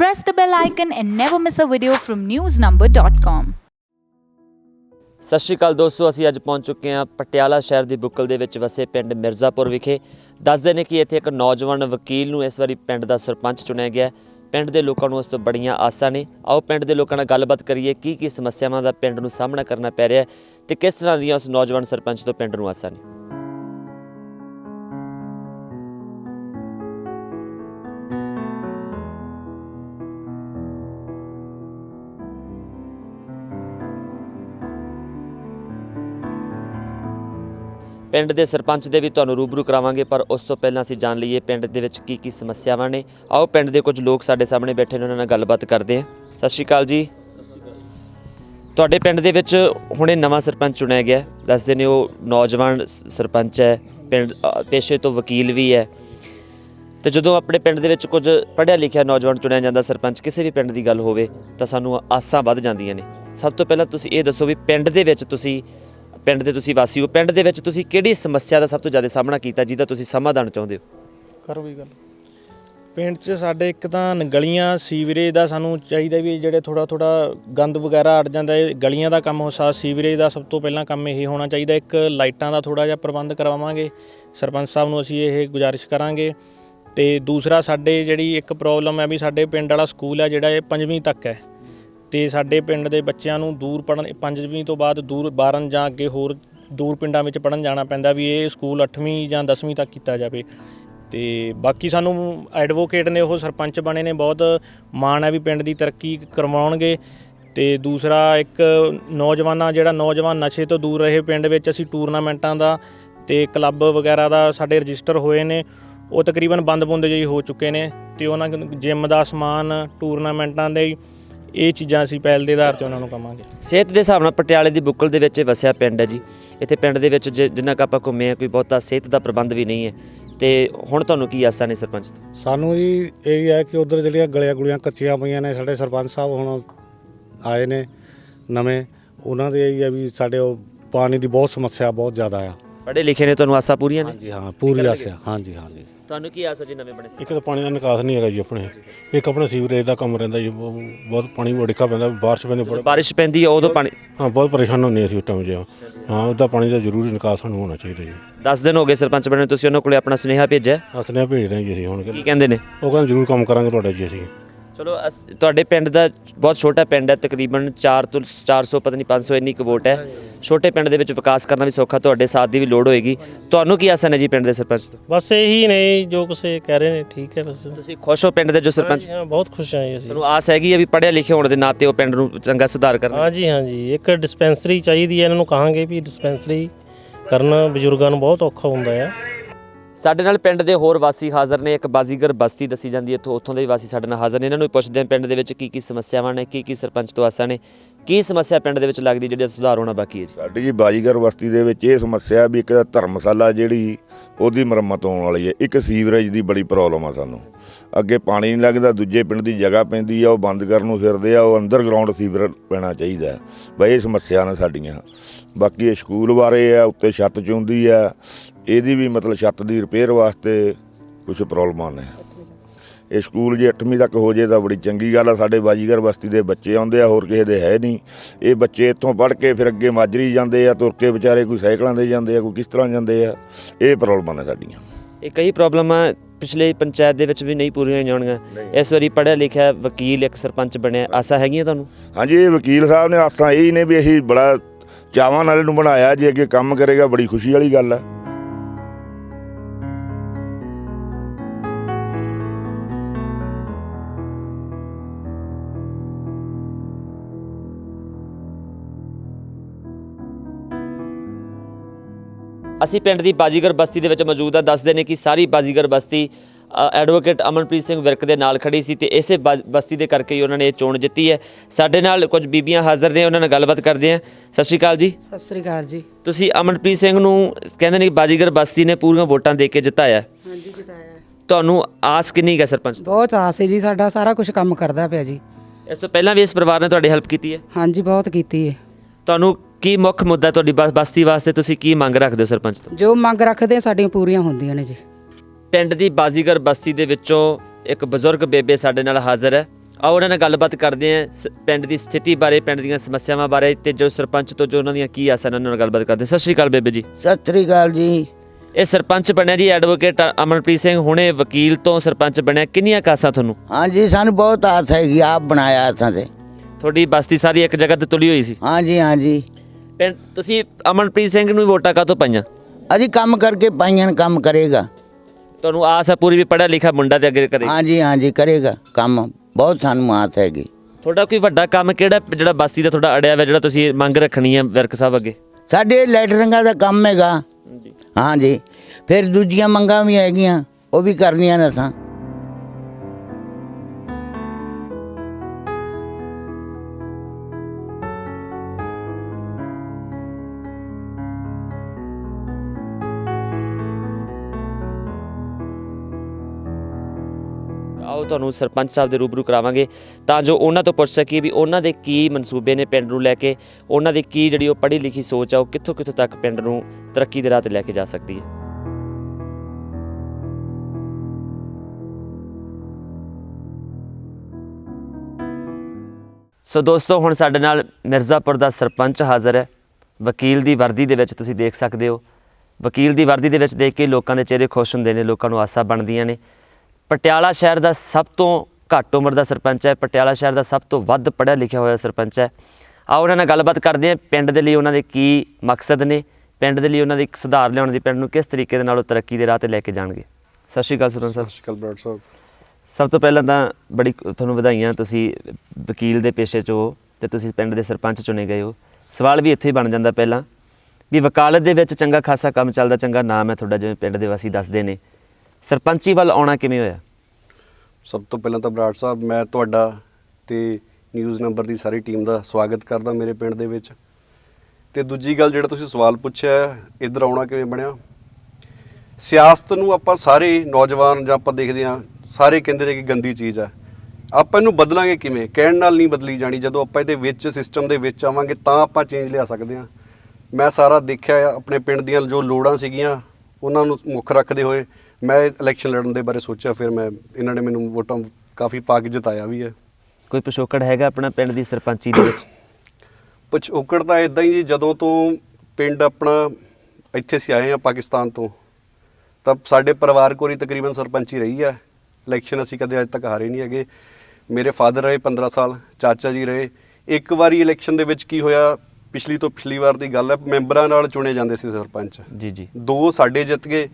Press the bell icon and never miss a video from newsnumber.com. ਸਤਿ ਸ਼੍ਰੀ ਅਕਾਲ ਦੋਸਤੋ, ਅਸੀਂ ਅੱਜ ਪਹੁੰਚ ਚੁੱਕੇ ਹਾਂ ਪਟਿਆਲਾ ਸ਼ਹਿਰ ਦੀ ਬੁੱਕਲ ਦੇ ਵਿੱਚ ਵਸੇ ਪਿੰਡ ਮਿਰਜ਼ਾਪੁਰ ਵਿਖੇ ਦੱਸਦੇ ਨੇ ਕਿ ਇੱਥੇ ਇੱਕ ਨੌਜਵਾਨ ਵਕੀਲ ਨੂੰ ਇਸ ਵਾਰੀ ਪਿੰਡ ਦਾ ਸਰਪੰਚ ਚੁਣਿਆ ਗਿਆ ਹੈ। ਪਿੰਡ ਦੇ ਲੋਕਾਂ ਨੂੰ ਉਸ ਤੋਂ ਬੜੀਆਂ ਆਸਾਂ ਨੇ ਆਓ ਪਿੰਡ ਦੇ ਲੋਕਾਂ ਨਾਲ ਗੱਲਬਾਤ ਕਰੀਏ ਕੀ ਕੀ ਸਮੱਸਿਆਵਾਂ ਦਾ ਪਿੰਡ ਨੂੰ ਸਾਹਮਣਾ ਕਰਨਾ ਪੈ ਰਿਹਾ ਹੈ ਤੇ ਕਿਸ ਤਰ੍ਹਾਂ ਦੀਆਂ ਉਸ ਨੌਜਵਾਨ ਸਰਪੰਚ ਤੋਂ ਪਿੰਡ ਨੂੰ ਆਸਾਂ ਨੇ ਪਿੰਡ ਦੇ ਸਰਪੰਚ ਦੇ ਵੀ ਤੁਹਾਨੂੰ ਰੂਬਰੂ ਕਰਾਵਾਂਗੇ, ਪਰ ਉਸ ਤੋਂ ਪਹਿਲਾਂ ਅਸੀਂ ਜਾਣ ਲਈਏ ਪਿੰਡ ਦੇ ਵਿੱਚ ਕੀ ਕੀ ਸਮੱਸਿਆਵਾਂ ਨੇ। ਆਓ ਪਿੰਡ ਦੇ ਕੁਝ ਲੋਕ ਸਾਡੇ ਸਾਹਮਣੇ ਬੈਠੇ ਨੇ, ਉਹਨਾਂ ਨਾਲ ਗੱਲਬਾਤ ਕਰਦੇ ਹਾਂ। ਸਤਿ ਸ਼੍ਰੀ ਅਕਾਲ ਜੀ। ਤੁਹਾਡੇ ਪਿੰਡ ਦੇ ਵਿੱਚ ਹੁਣੇ ਨਵਾਂ ਸਰਪੰਚ ਚੁਣਿਆ ਗਿਆ। ਦੱਸਦੇ ਨੇ ਉਹ ਨੌਜਵਾਨ ਸਰਪੰਚ ਹੈ, ਪਿੰਡ ਪੇਸ਼ੇ ਤੋਂ ਵਕੀਲ ਵੀ ਹੈ। ਤੇ ਜਦੋਂ ਆਪਣੇ ਪਿੰਡ ਦੇ ਵਿੱਚ ਕੁਝ ਪੜ੍ਹਿਆ ਲਿਖਿਆ ਨੌਜਵਾਨ ਚੁਣਿਆ ਜਾਂਦਾ ਸਰਪੰਚ, ਕਿਸੇ ਵੀ ਪਿੰਡ ਦੀ ਗੱਲ ਹੋਵੇ ਤਾਂ ਸਾਨੂੰ ਆਸਾਂ ਵੱਧ ਜਾਂਦੀਆਂ ਨੇ। ਸਭ ਤੋਂ ਪਹਿਲਾਂ ਤੁਸੀਂ ਇਹ ਦੱਸੋ ਵੀ ਪਿੰਡ ਦੇ ਵਿੱਚ ਤੁਸੀਂ ਪਿੰਡ ਦੇ ਤੁਸੀਂ ਵਾਸੀ ਹੋ, ਪਿੰਡ ਦੇ ਵਿੱਚ ਤੁਸੀਂ ਕਿਹੜੀ ਸਮੱਸਿਆ ਦਾ ਸਭ ਤੋਂ ਜ਼ਿਆਦਾ ਸਾਹਮਣਾ ਕੀਤਾ ਜਿਹਦਾ ਤੁਸੀਂ ਸਮਾਧਾਨ ਚਾਹੁੰਦੇ ਹੋ? ਕਰੋ ਵੀ ਗੱਲ। ਪਿੰਡ 'ਚ ਸਾਡੇ ਇੱਕ ਤਾਂ ਨ- ਗਲੀਆਂ ਸੀਵਰੇਜ ਦਾ ਸਾਨੂੰ ਚਾਹੀਦਾ ਵੀ ਜਿਹੜੇ ਥੋੜਾ ਥੋੜਾ ਗੰਦ ਵਗੈਰਾ ਅੜ ਜਾਂਦਾ ਹੈ, ਗਲੀਆਂ ਦਾ ਕੰਮ ਹੋ ਸਕਦਾ, ਸੀਵਰੇਜ ਦਾ ਸਭ ਤੋਂ ਪਹਿਲਾਂ ਕੰਮ ਇਹ ਹੋਣਾ ਚਾਹੀਦਾ, ਇੱਕ ਲਾਈਟਾਂ ਦਾ ਥੋੜਾ ਜਿਹਾ ਪ੍ਰਬੰਧ ਕਰਵਾਵਾਂਗੇ, ਸਰਪੰਚ ਸਾਹਿਬ ਨੂੰ ਅਸੀਂ ਇਹ ਗੁਜ਼ਾਰਿਸ਼ ਕਰਾਂਗੇ। ਤੇ ਦੂਸਰਾ, ਸਾਡੇ ਜਿਹੜੀ ਇੱਕ ਪ੍ਰੋਬਲਮ ਹੈ ਵੀ ਸਾਡੇ ਪਿੰਡ ਵਾਲਾ ਸਕੂਲ ਹੈ ਜਿਹੜਾ ਇਹ ਪੰਜਵੀਂ ਤੱਕ ਹੈ। ਤੇ ਸਾਡੇ ਪਿੰਡ ਦੇ ਬੱਚਿਆਂ ਨੂੰ ਦੂਰ ਪੜਨ ਪੰਜਵੀਂ ਤੋਂ ਬਾਅਦ ਦੂਰ 12 ਜਾਂ ਅੱਗੇ ਹੋਰ ਦੂਰ ਪਿੰਡਾਂ ਵਿੱਚ ਪੜਨ ਜਾਣਾ ਪੈਂਦਾ ਵੀ ਇਹ ਸਕੂਲ 8ਵੀਂ ਜਾਂ 10ਵੀਂ ਤੱਕ ਕੀਤਾ ਜਾਵੇ। ਤੇ ਬਾਕੀ ਸਾਨੂੰ ਐਡਵੋਕੇਟ ਨੇ ਉਹ ਸਰਪੰਚ ਬਣੇ ਨੇ, ਬਹੁਤ ਮਾਣ ਹੈ ਵੀ ਪਿੰਡ ਦੀ ਤਰੱਕੀ ਕਰਵਾਉਣਗੇ। ਤੇ ਦੂਸਰਾ ਇੱਕ ਨੌਜਵਾਨਾਂ, ਜਿਹੜਾ ਨੌਜਵਾਨ ਨਸ਼ੇ ਤੋਂ ਦੂਰ ਰਹੇ ਪਿੰਡ ਵਿੱਚ, ਅਸੀਂ ਟੂਰਨਾਮੈਂਟਾਂ ਦਾ ਤੇ ਕਲੱਬ ਵਗੈਰਾ ਦਾ ਸਾਡੇ ਰਜਿਸਟਰ ਹੋਏ ਨੇ। ਉਹ ਤਕਰੀਬਨ ਬੰਦ ਬੁੰਦ ਜਿਹੀ ਹੋ ਚੁੱਕੇ ਨੇ ਤੇ ਉਹਨਾਂ ਜਿਮ ਦਾ ਸਮਾਨ, ਟੂਰਨਾਮੈਂਟਾਂ ਦੇ ਇਹ ਚੀਜ਼ਾਂ ਅਸੀਂ ਪਹਿਲ ਦੇ ਆਧਾਰ ਤੇ ਉਹਨਾਂ ਨੂੰ ਕਵਾਂਗੇ। ਸਿਹਤ ਦੇ ਹਿਸਾਬ ਨਾਲ ਪਟਿਆਲੇ ਦੀ ਬੁੱਕਲ ਦੇ ਵਿੱਚ ਵਸਿਆ ਪਿੰਡ ਹੈ ਜੀ। ਇੱਥੇ ਪਿੰਡ ਦੇ ਵਿੱਚ ਜਿ- ਜਿੰਨਾ ਕੁ ਆਪਾਂ ਘੁੰਮੇ ਆ ਕੋਈ ਬਹੁਤਾ ਸਿਹਤ ਦਾ ਪ੍ਰਬੰਧ ਵੀ ਨਹੀਂ ਹੈ। ਤੇ ਹੁਣ ਤੁਹਾਨੂੰ ਕੀ ਆਸਾਂ ਨੇ ਸਰਪੰਚ ਤੋਂ? ਸਾਨੂੰ ਜੀ ਇਹ ਹੈ ਕਿ ਉਧਰ ਜਿਹੜੀਆਂ ਗਲੀਆਂ ਗੁਲੀਆਂ ਕੱਚੀਆਂ ਪਈਆਂ ਨੇ ਸਾਡੇ ਸਰਪੰਚ ਸਾਹਿਬ ਹੁਣ ਆਏ ਨੇ ਨਵੇਂ। ਉਹਨਾਂ ਦੇ ਇਹ ਹੈ ਵੀ ਸਾਡੇ ਉਹ ਪਾਣੀ ਦੀ ਬਹੁਤ ਸਮੱਸਿਆ ਬਹੁਤ ਜ਼ਿਆਦਾ ਆ। ਪੜ੍ਹੇ ਲਿਖੇ ਨੇ ਤੁਹਾਨੂੰ ਆਸਾਂ ਪੂਰੀਆਂ ਨੇ? ਹਾਂਜੀ ਹਾਂ ਪੂਰੀ ਆਸਿਆ ਹਾਂਜੀ ਹਾਂਜੀ। ਤੁਹਾਨੂੰ ਕੀ ਆਸਾਂ ਜੀ ਨਵੇਂ ਬਣੇ ਇੱਕ ਤਾਂ ਪਾਣੀ ਦਾ ਨਿਕਾਸ ਨਹੀਂ ਹੈਗਾ ਜੀ ਆਪਣੇ। ਇੱਕ ਆਪਣੇ ਸੀਵਰੇਜ ਦਾ ਕੰਮ ਰਹਿੰਦਾ ਜੀ ਬਹੁ- ਬਹੁਤ ਪਾਣੀ ਵੜਕਾ ਪੈਂਦਾ ਬਾਰਿਸ਼ ਪੈਂਦੇ ਬੜਾ ਬਾਰਿਸ਼ ਪੈਂਦੀ ਹੈ ਉਦੋਂ ਪਾਣੀ ਹਾਂ ਬਹੁਤ ਪਰੇਸ਼ਾਨ ਹੁੰਦੇ ਅਸੀਂ ਉਸ ਟਾਈਮ 'ਚ ਹਾਂ। ਉਹਦਾ ਪਾਣੀ ਦਾ ਜ਼ਰੂਰੀ ਨਿਕਾਸ ਸਾਨੂੰ ਹੋਣਾ ਚਾਹੀਦਾ ਜੀ। 10 ਦਿਨ ਹੋ ਗਏ ਸਰਪੰਚ ਬਣੇ ਤੁਸੀਂ ਉਹਨਾਂ ਕੋਲੇ ਆਪਣਾ ਸੁਨੇਹਾ ਭੇਜਿਆ? ਹੱਥਨੇ ਭੇਜ ਰਹੇ ਜੀ ਅਸੀਂ ਹੁਣ। ਕੀ ਕਹਿੰਦੇ ਨੇ? ਉਹ ਕਹਿੰਦੇ ਜ਼ਰੂਰ ਕੰਮ ਕਰਾਂਗੇ ਤੁਹਾਡਾ ਜੀ ਅਸੀਂ। ਚਲੋ ਅਸ- ਤੁਹਾਡੇ ਪਿੰਡ ਦਾ ਬਹੁਤ ਛੋਟਾ ਪਿੰਡ ਹੈ ਤਕਰੀਬਨ 4 ਤੋਂ 400 ਪਤਾ ਨਹੀਂ 500 ਇੰਨੀ ਕੁ ਵੋਟ ਹੈ। ਛੋਟੇ ਪਿੰਡ ਦੇ ਵਿੱਚ ਵਿਕਾਸ ਕਰਨਾ ਵੀ ਸੌਖਾ ਤੁਹਾਡੇ ਸਾਥ ਦੀ ਵੀ ਲੋੜ ਹੋਏਗੀ। ਤੁਹਾਨੂੰ ਕੀ ਆਸਾਂ ਨੇ ਜੀ ਪਿੰਡ ਦੇ ਸਰਪੰਚ ਤੋਂ? ਬਸ ਇਹੀ ਨੇ ਜੋ ਕੁਸੇ ਕਹਿ ਰਹੇ ਨੇ ਠੀਕ ਹੈ ਬਸ। ਤੁਸੀਂ ਖੁਸ਼ ਹੋ ਪਿੰਡ ਦੇ ਜੋ ਸਰਪੰਚ? ਹਾਂਜੀ, ਹਾਂ ਬਹੁਤ ਖੁਸ਼ ਹਾਂ ਜੀ ਅਸੀਂ। ਤੁਹਾਨੂੰ ਆਸ ਹੈਗੀ ਹੈ ਵੀ ਪੜ੍ਹਿਆ ਲਿਖਿਆ ਹੋਣ ਦੇ ਨਾਤੇ ਉਹ ਪਿੰਡ ਨੂੰ ਚੰਗਾ ਸੁਧਾਰ ਕਰਨ? ਹਾਂਜੀ ਹਾਂਜੀ ਇੱਕ ਡਿਸਪੈਂਸਰੀ ਚਾਹੀਦੀ ਹੈ ਇਹਨਾਂ ਨੂੰ ਕਹਾਂਗੇ ਵੀ ਡਿਸਪੈਂਸਰੀ ਕਰਨਾ ਬਜ਼ੁਰਗਾਂ ਨੂੰ ਬਹੁਤ ਔਖਾ ਹੁੰਦਾ ਹੈ। ਸਾਡੇ ਨਾਲ ਪਿੰਡ ਦੇ ਹੋਰ ਵਾਸੀ ਹਾਜ਼ਰ ਨੇ। ਇੱਕ ਬਾਜ਼ੀਗਰ ਬਸਤੀ ਦੱਸੀ ਜਾਂਦੀ ਹੈ। ਇੱਥੋਂ ਉੱਥੋਂ ਦੇ ਵਾਸੀ ਸਾਡੇ ਨਾਲ ਹਾਜ਼ਰ ਨੇ। ਇਹਨਾਂ ਨੂੰ ਪੁੱਛਦੇ ਹਾਂ ਪਿੰਡ ਦੇ ਵਿੱਚ ਕੀ ਕੀ ਸਮੱਸਿਆਵਾਂ ਨੇ, ਕੀ ਕੀ ਸਰਪੰਚ ਤੋਂ ਆਸਾਂ ਨੇ, ਕੀ ਸਮੱਸਿਆ ਪਿੰਡ ਦੇ ਵਿੱਚ ਲੱਗਦੀ ਜਿਹੜੀ ਸੁਧਾਰ ਹੋਣਾ ਬਾਕੀ ਹੈ ਜੀ? ਸਾਡੀ ਜੀ ਬਾਜੀਗਰ ਬਸਤੀ ਦੇ ਵਿੱਚ ਇਹ ਸਮੱਸਿਆ ਵੀ ਇੱਕ ਤਾਂ ਧਰਮਸ਼ਾਲਾ ਜਿਹੜੀ ਉਹਦੀ ਮੁਰੰਮਤ ਹੋਣ ਵਾਲੀ ਹੈ। ਇੱਕ ਸੀਵਰੇਜ ਦੀ ਬੜੀ ਪ੍ਰੋਬਲਮ ਆ ਸਾਨੂੰ। ਅੱਗੇ ਪਾਣੀ ਨਹੀਂ ਲੱਗਦਾ, ਦੂਜੇ ਪਿੰਡ ਦੀ ਜਗ੍ਹਾ ਪੈਂਦੀ ਆ, ਉਹ ਬੰਦ ਕਰਨ ਨੂੰ ਫਿਰਦੇ ਆ, ਉਹ ਅੰਡਰਗਰਾਉਂਡ ਸੀਵਰ ਪੈਣਾ ਚਾਹੀਦਾ। ਬਈ ਇਹ ਸਮੱਸਿਆ ਨੇ ਸਾਡੀਆਂ। ਬਾਕੀ ਇਹ ਸਕੂਲ ਬਾਰੇ ਆ, ਉੱਤੇ ਛੱਤ ਚੁੰਦੀ ਆ ਇਹਦੀ ਵੀ ਮਤਲਬ ਛੱਤ ਦੀ ਰਿਪੇਅਰ ਵਾਸਤੇ ਕੁਝ ਪ੍ਰੋਬਲਮਾਂ ਨੇ ਇਹ ਸਕੂਲ ਜੇ 8ਵੀਂ ਤੱਕ ਹੋ ਜੇ ਤਾਂ ਬੜੀ ਚੰਗੀ ਗੱਲ ਆ। ਸਾਡੇ ਬਾਜੀਗਰ ਬਸਤੀ ਦੇ ਬੱਚੇ ਆਉਂਦੇ ਆ ਹੋਰ ਕਿਸੇ ਦੇ ਹੈ ਨਹੀਂ। ਇਹ ਬੱਚੇ ਇੱਥੋਂ ਪੜ੍ਹ ਕੇ ਫਿਰ ਅੱਗੇ ਮਾਜਰੀ ਜਾਂਦੇ ਆ ਤੁਰ ਕੇ ਵਿਚਾਰੇ ਕੋਈ ਸਾਈਕਲਾਂ ਦੇ ਜਾਂਦੇ ਆ ਕੋਈ ਕਿਸ ਤਰ੍ਹਾਂ ਜਾਂਦੇ ਆ। ਇਹ ਪ੍ਰੋਬਲਮਾਂ ਨੇ ਸਾਡੀਆਂ। ਇਹ ਕਈ ਪ੍ਰੋਬਲਮਾਂ ਪਿਛਲੇ ਪੰਚਾਇਤ ਦੇ ਵਿੱਚ ਵੀ ਨਹੀਂ ਪੂਰੀਆਂ ਹੋਈਆਂ ਹੋਣਗੀਆਂ। ਇਸ ਵਾਰੀ ਪੜ੍ਹਿਆ ਲਿਖਿਆ ਵਕੀਲ ਇੱਕ ਸਰਪੰਚ ਬਣਿਆ। ਆਸਾਂ ਹੈਗੀਆਂ ਤੁਹਾਨੂੰ? ਹਾਂਜੀ ਇਹ ਵਕੀਲ ਸਾਹਿਬ ਨੇ ਆਸਾਂ ਇਹ ਹੀ ਨੇ ਵੀ ਅਸੀਂ ਬੜਾ ਚਾਵਾਂ ਨਾਲ ਇਹਨੂੰ ਬਣਾਇਆ ਜੇ ਅੱਗੇ ਕੰਮ ਕਰੇਗਾ ਬੜੀ ਖੁਸ਼ੀ ਵਾਲੀ ਗੱਲ ਆ। ਅਸੀਂ ਪਿੰਡ ਦੀ ਬਾਜੀਗਰ ਬਸਤੀ ਦੇ ਵਿੱਚ ਮੌਜੂਦ ਆ। ਦੱਸਦੇ ਨੇ ਕਿ ਸਾਰੀ ਬਾਜੀਗਰ ਬਸਤੀ ਐਡਵੋਕੇਟ ਅਮਨਪ੍ਰੀਤ ਸਿੰਘ ਵਿਰਕ ਦੇ ਨਾਲ ਖੜੀ ਸੀ ਤੇ ਇਸੇ ਬਸ- ਬਸਤੀ ਦੇ ਕਰਕੇ ਹੀ ਉਹਨਾਂ ਨੇ ਇਹ ਚੋਣ ਜਿੱਤੀ ਹੈ। ਸਾਡੇ ਨਾਲ ਕੁਝ ਬੀਬੀਆਂ ਹਾਜ਼ਰ ਨੇ ਉਹਨਾਂ ਨਾਲ ਗੱਲਬਾਤ ਕਰਦੇ ਹਾਂ। ਸਤਿ ਸ਼੍ਰੀ ਅਕਾਲ ਜੀ। ਸਤਿ ਸ੍ਰੀ ਅਕਾਲ ਜੀ। ਤੁਸੀਂ ਅਮਨਪ੍ਰੀਤ ਸਿੰਘ ਨੂੰ ਕਹਿੰਦੇ ਨੇ ਕਿ ਬਾਜੀਗਰ ਬਸਤੀ ਨੇ ਪੂਰੀਆਂ ਵੋਟਾਂ ਦੇ ਕੇ ਜਿਤਾਇਆ। ਹਾਂਜੀ ਜਿਤਾਇਆ। ਤੁਹਾਨੂੰ ਆਸ ਕਿੰਨੀ ਹੈ ਸਰਪੰਚ? ਬਹੁਤ ਆਸ ਹੈ ਜੀ ਸਾਡਾ ਸਾਰਾ ਕੁਝ ਕੰਮ ਕਰਦਾ ਪਿਆ ਜੀ। ਇਸ ਤੋਂ ਪਹਿਲਾਂ ਵੀ ਇਸ ਪਰਿਵਾਰ ਨੇ ਤੁਹਾਡੀ ਹੈਲਪ ਕੀਤੀ ਹੈ? ਹਾਂਜੀ ਬਹੁਤ ਕੀਤੀ ਹੈ। ਤੁਹਾਨੂੰ ਕੀ ਮੁੱਖ ਮੁੱਦਾ ਤੁਹਾਡੀ ਬਸ- ਬਸਤੀ ਵਾਸਤੇ ਤੁਸੀਂ ਕੀ ਮੰਗ ਰੱਖਦੇ ਹੋ ਸਰਪੰਚ ਤੋਂ? ਜੋ ਮੰਗ ਰੱਖਦੇ ਆ, ਸਾਡੀਆਂ ਪੂਰੀਆਂ ਹੁੰਦੀਆਂ ਨੇ ਜੀ। ਪਿੰਡ ਦੀ ਬਾਜ਼ੀਗਰ ਬਸਤੀ ਦੇ ਵਿੱਚੋਂ ਇੱਕ ਬਜ਼ੁਰਗ ਬੇਬੇ ਸਾਡੇ ਨਾਲ ਹਾਜ਼ਰ ਹੈ। ਆਓ ਉਹਨਾਂ ਨਾਲ ਗੱਲਬਾਤ ਕਰਦੇ ਹਾਂ ਸ- ਪਿੰਡ ਦੀ ਸਥਿਤੀ ਬਾਰੇ ਪਿੰਡ ਦੀਆਂ ਸਮੱਸਿਆਵਾਂ ਬਾਰੇ ਤੇ ਜੋ ਸਰਪੰਚ ਤੋਂ ਜੋ ਉਹਨਾਂ ਦੀਆਂ ਕੀ ਆਸਾਂ ਨੇ ਉਹਨਾਂ ਨਾਲ ਗੱਲਬਾਤ ਕਰਦੇ ਹਾਂ। ਸਤਿ ਸ਼੍ਰੀ ਅਕਾਲ ਬੇਬੇ ਜੀ। ਸਤਿ ਸ੍ਰੀ ਅਕਾਲ ਜੀ। ਇਹ ਸਰਪੰਚ ਬਣਿਆ ਜੀ ਐਡਵੋਕੇਟ ਅਮਨਪ੍ਰੀਤ ਸਿੰਘ ਹੁਣੇ ਵਕੀਲ ਤੋਂ ਸਰਪੰਚ ਬਣਿਆ। ਕਿੰਨੀਆਂ ਕਾਸਾਂ ਤੁਹਾਨੂੰ? ਹਾਂਜੀ ਸਾਨੂੰ ਬਹੁਤ ਆਸ ਹੈਗੀ ਆਪ ਬਣਾਇਆ ਅਸਾਂ ਤੇ। ਤੁਹਾਡੀ ਬਸਤੀ ਸਾਰੀ ਇੱਕ ਜਗ੍ਹਾ ਤੇ ਤੁਲੀ ਹੋਈ ਸੀ? ਹਾਂਜੀ ਹਾਂਜੀ। ਪਿੰਡ ਤੁਸੀਂ ਅਮਨਪ੍ਰੀਤ ਸਿੰਘ ਨੂੰ ਵੋਟਾਂ ਕਾਹਤੋਂ ਪਾਈਆਂ? ਅਜੀ ਕੰਮ ਕਰਕੇ ਪਾਈਆਂ ਨੇ, ਕੰਮ ਕਰੇਗਾ। ਤੁਹਾਨੂੰ ਆਸ ਹੈ ਪੂਰੀ ਵੀ ਪੜ੍ਹਿਆ ਲਿਖਿਆ ਮੁੰਡਾ ਤੇ ਅੱਗੇ ਕਰੇ। ਹਾਂਜੀ ਹਾਂਜੀ ਕਰੇਗਾ ਕੰਮ। ਬਹੁਤ ਸਾਨੂੰ ਆਸ ਹੈਗੀ। ਤੁਹਾਡਾ ਕੋਈ ਵੱਡਾ ਕੰਮ ਕਿਹੜਾ ਜਿਹੜਾ ਬਸਤੀ ਦਾ ਤੁਹਾਡਾ ਅੜਿਆ ਹੋਇਆ ਜਿਹੜਾ ਤੁਸੀਂ ਮੰਗ ਰੱਖਣੀ ਹੈ ਵਿਰਕ ਸਾਹਿਬ ਅੱਗੇ? ਸਾਡੇ ਲੈਟਰਿੰਗਾਂ ਦਾ ਕੰਮ ਹੈਗਾ। ਹਾਂਜੀ। ਫਿਰ ਦੂਜੀਆਂ ਮੰਗਾਂ ਵੀ ਹੈਗੀਆਂ ਉਹ ਵੀ ਕਰਨੀਆਂ ਨੇ ਅਸਾਂ। ਆਓ, ਤੁਹਾਨੂੰ ਸਰਪੰਚ ਸਾਹਿਬ ਦੇ ਰੂਬਰੂ ਕਰਾਵਾਂਗੇ। ਤਾਂ ਜੋ ਉਹਨਾਂ ਤੋਂ ਪੁੱਛ ਸਕੀਏ ਵੀ ਉਹਨਾਂ ਦੇ ਕੀ ਮਨਸੂਬੇ ਨੇ ਪਿੰਡ ਨੂੰ ਲੈ ਕੇ, ਉਹਨਾਂ ਦੀ ਕੀ ਜਿਹੜੀ ਉਹ ਪੜ੍ਹੀ ਲਿਖੀ ਸੋਚ ਆ, ਉਹ ਕਿੱਥੋਂ ਕਿੱਥੋਂ ਤੱਕ ਪਿੰਡ ਨੂੰ ਤਰੱਕੀ ਦੇ ਰਾਹ ਤੇ ਲੈ ਕੇ ਜਾ ਸਕਦੀ ਹੈ। ਸੋ ਦੋਸਤੋ, ਹੁਣ ਸਾਡੇ ਨਾਲ ਮਿਰਜ਼ਾਪੁਰ ਦਾ ਸਰਪੰਚ ਹਾਜ਼ਰ ਹੈ। ਵਕੀਲ ਦੀ ਵਰਦੀ ਦੇ ਵਿੱਚ ਤੁਸੀਂ ਦੇਖ ਸਕਦੇ ਹੋ। ਵਕੀਲ ਦੀ ਵਰਦੀ ਦੇ ਵਿੱਚ ਦੇਖ ਕੇ ਲੋਕਾਂ ਦੇ ਚਿਹਰੇ ਖੁਸ਼ ਹੁੰਦੇ ਨੇ, ਲੋਕਾਂ ਨੂੰ ਆਸਾਂ ਬਣਦੀਆਂ ਨੇ। ਪਟਿਆਲਾ ਸ਼ਹਿਰ ਦਾ ਸਭ ਤੋਂ ਘੱਟ ਉਮਰ ਦਾ ਸਰਪੰਚ ਹੈ। ਪਟਿਆਲਾ ਸ਼ਹਿਰ ਦਾ ਸਭ ਤੋਂ ਵੱਧ ਪੜ੍ਹਿਆ ਲਿਖਿਆ ਹੋਇਆ ਸਰਪੰਚ ਹੈ। ਆਓ ਉਹਨਾਂ ਨਾਲ ਗੱਲਬਾਤ ਕਰਦੇ ਹਾਂ। ਪਿੰਡ ਦੇ ਲਈ ਉਹਨਾਂ ਦੇ ਕੀ ਮਕਸਦ ਨੇ? ਪਿੰਡ ਦੇ ਲਈ ਉਹਨਾਂ ਦੇ ਇੱਕ ਸੁਧਾਰ ਲਿਆਉਣ ਦੀ ਪਿੰਡ ਨੂੰ ਕਿਸ ਤਰੀਕੇ ਦੇ ਨਾਲ ਉਹ ਤਰੱਕੀ ਦੇ ਰਾਹ ਤੇ ਲੈ ਕੇ ਜਾਣਗੇ? ਸਤਿ ਸ਼੍ਰੀ ਅਕਾਲ ਸਰਪੰਚ ਸਾਹਿਬ। ਸ਼ਕਲ ਬਰਾੜ ਸਾਹਿਬ। ਸਭ ਤੋਂ ਪਹਿਲਾਂ ਤਾਂ ਬੜੀ ਤੁਹਾਨੂੰ ਵਧਾਈਆਂ। ਤੁਸੀਂ ਵਕੀਲ ਦੇ ਪੇਸ਼ੇ 'ਚ ਹੋ ਤੇ ਤੁਸੀਂ ਪਿੰਡ ਦੇ ਸਰਪੰਚ ਚੁਣੇ ਗਏ ਹੋ। ਸਵਾਲ ਵੀ ਇੱਥੇ ਹੀ ਬਣ ਜਾਂਦਾ ਪਹਿਲਾਂ। ਵੀ ਵਕਾਲਤ ਦੇ ਵਿੱਚ ਚੰਗਾ ਖਾਸਾ ਕੰਮ ਚੱਲਦਾ ਚੰਗਾ ਨਾਮ ਹੈ ਤੁਹਾਡਾ ਜਿਵੇਂ ਪਿੰਡ ਦੇ ਵਾਸੀ ਦੱਸਦੇ ਨੇ। ਸਰਪੰਚੀ ਵੱਲ ਆਉਣਾ ਕਿਵੇਂ ਹੋਇਆ? ਸਭ ਤੋਂ ਪਹਿਲਾਂ ਤਾਂ ਬਰਾੜ ਸਾਹਿਬ ਮੈਂ ਤੁਹਾਡਾ ਤੇ ਨਿਊਜ਼ ਨੰਬਰ ਦੀ ਸਾਰੀ ਟੀਮ ਦਾ ਸਵਾਗਤ ਕਰਦਾ ਮੇਰੇ ਪਿੰਡ ਦੇ ਵਿੱਚ। ਤੇ ਦੂਜੀ ਗੱਲ ਜਿਹੜਾ ਤੁਸੀਂ ਸਵਾਲ ਪੁੱਛਿਆ ਇੱਧਰ ਆਉਣਾ ਕਿਵੇਂ ਬਣਿਆ? ਸਿਆਸਤ ਨੂੰ ਆਪਾਂ ਸਾਰੇ ਨੌਜਵਾਨ ਜਾਂ ਆਪਾਂ ਦੇਖਦੇ ਹਾਂ ਸਾਰੇ ਕਹਿੰਦੇ ਨੇ ਕਿ ਗੰਦੀ ਚੀਜ਼ ਹੈ ਆਪਾਂ ਇਹਨੂੰ ਬਦਲਾਂਗੇ ਕਿਵੇਂ? ਕਹਿਣ ਨਾਲ ਨਹੀਂ ਬਦਲੀ ਜਾਣੀ। ਜਦੋਂ ਆਪਾਂ ਇਹਦੇ ਵਿੱਚ ਸਿਸਟਮ ਦੇ ਵਿੱਚ ਆਵਾਂਗੇ ਤਾਂ ਆਪਾਂ ਚੇਂਜ ਲਿਆ ਸਕਦੇ ਹਾਂ। ਮੈਂ ਸਾਰਾ ਦੇਖਿਆ ਆ, ਆਪਣੇ ਪਿੰਡ ਦੀਆਂ ਜੋ ਲੋੜਾਂ ਸੀਗੀਆਂ ਉਹਨਾਂ ਨੂੰ ਮੁੱਖ ਰੱਖਦੇ ਹੋਏ। ਮੈਂ ਇਲੈਕਸ਼ਨ ਲੜਨ ਦੇ ਬਾਰੇ ਸੋਚਿਆ ਫਿਰ ਮੈਂ ਇਹਨਾਂ ਨੇ ਮੈਨੂੰ ਵੋਟਾਂ ਕਾਫੀ ਪਾ ਕੇ ਜਿਤਾਇਆ ਵੀ ਹੈ। ਕੋਈ ਪਿਛੋਕੜ ਹੈਗਾ ਆਪਣਾ ਪਿੰਡ ਦੀ ਸਰਪੰਚੀ ਦੇ ਵਿੱਚ? ਪਿਛੋਕੜ ਤਾਂ ਇਦਾਂ ਹੀ ਜੀ ਜਦੋਂ ਤੋਂ ਪਿੰਡ ਆਪਣਾ ਇੱਥੇ ਸੀ ਆਏ ਆ ਪਾਕਿਸਤਾਨ ਤੋਂ ਤਾਂ ਸਾਡੇ ਪਰਿਵਾਰ ਕੋਲ ਹੀ ਤਕਰੀਬਨ ਸਰਪੰਚੀ ਰਹੀ ਹੈ। ਇਲੈਕਸ਼ਨ ਅਸੀਂ ਕਦੇ ਅੱਜ ਤੱਕ ਹਾਰੇ ਨਹੀਂ ਹੈਗੇ। ਮੇਰੇ ਫਾਦਰ ਰਹੇ 15 ਸਾਲ ਚਾਚਾ ਜੀ ਰਹੇ। ਇੱਕ ਵਾਰੀ ਇਲੈਕਸ਼ਨ ਦੇ ਵਿੱਚ ਕੀ ਹੋਇਆ ਪਿਛਲੀ ਤੋਂ ਪਿਛਲੀ ਵਾਰ ਦੀ ਗੱਲ ਹੈ ਮੈਂਬਰਾਂ ਨਾਲ ਚੁਣੇ ਜਾਂਦੇ ਸੀ ਸਰਪੰਚ। ਜੀ ਜੀ। ਦੋ ਸਾਡੇ ਜਿੱਤ ਗਏ।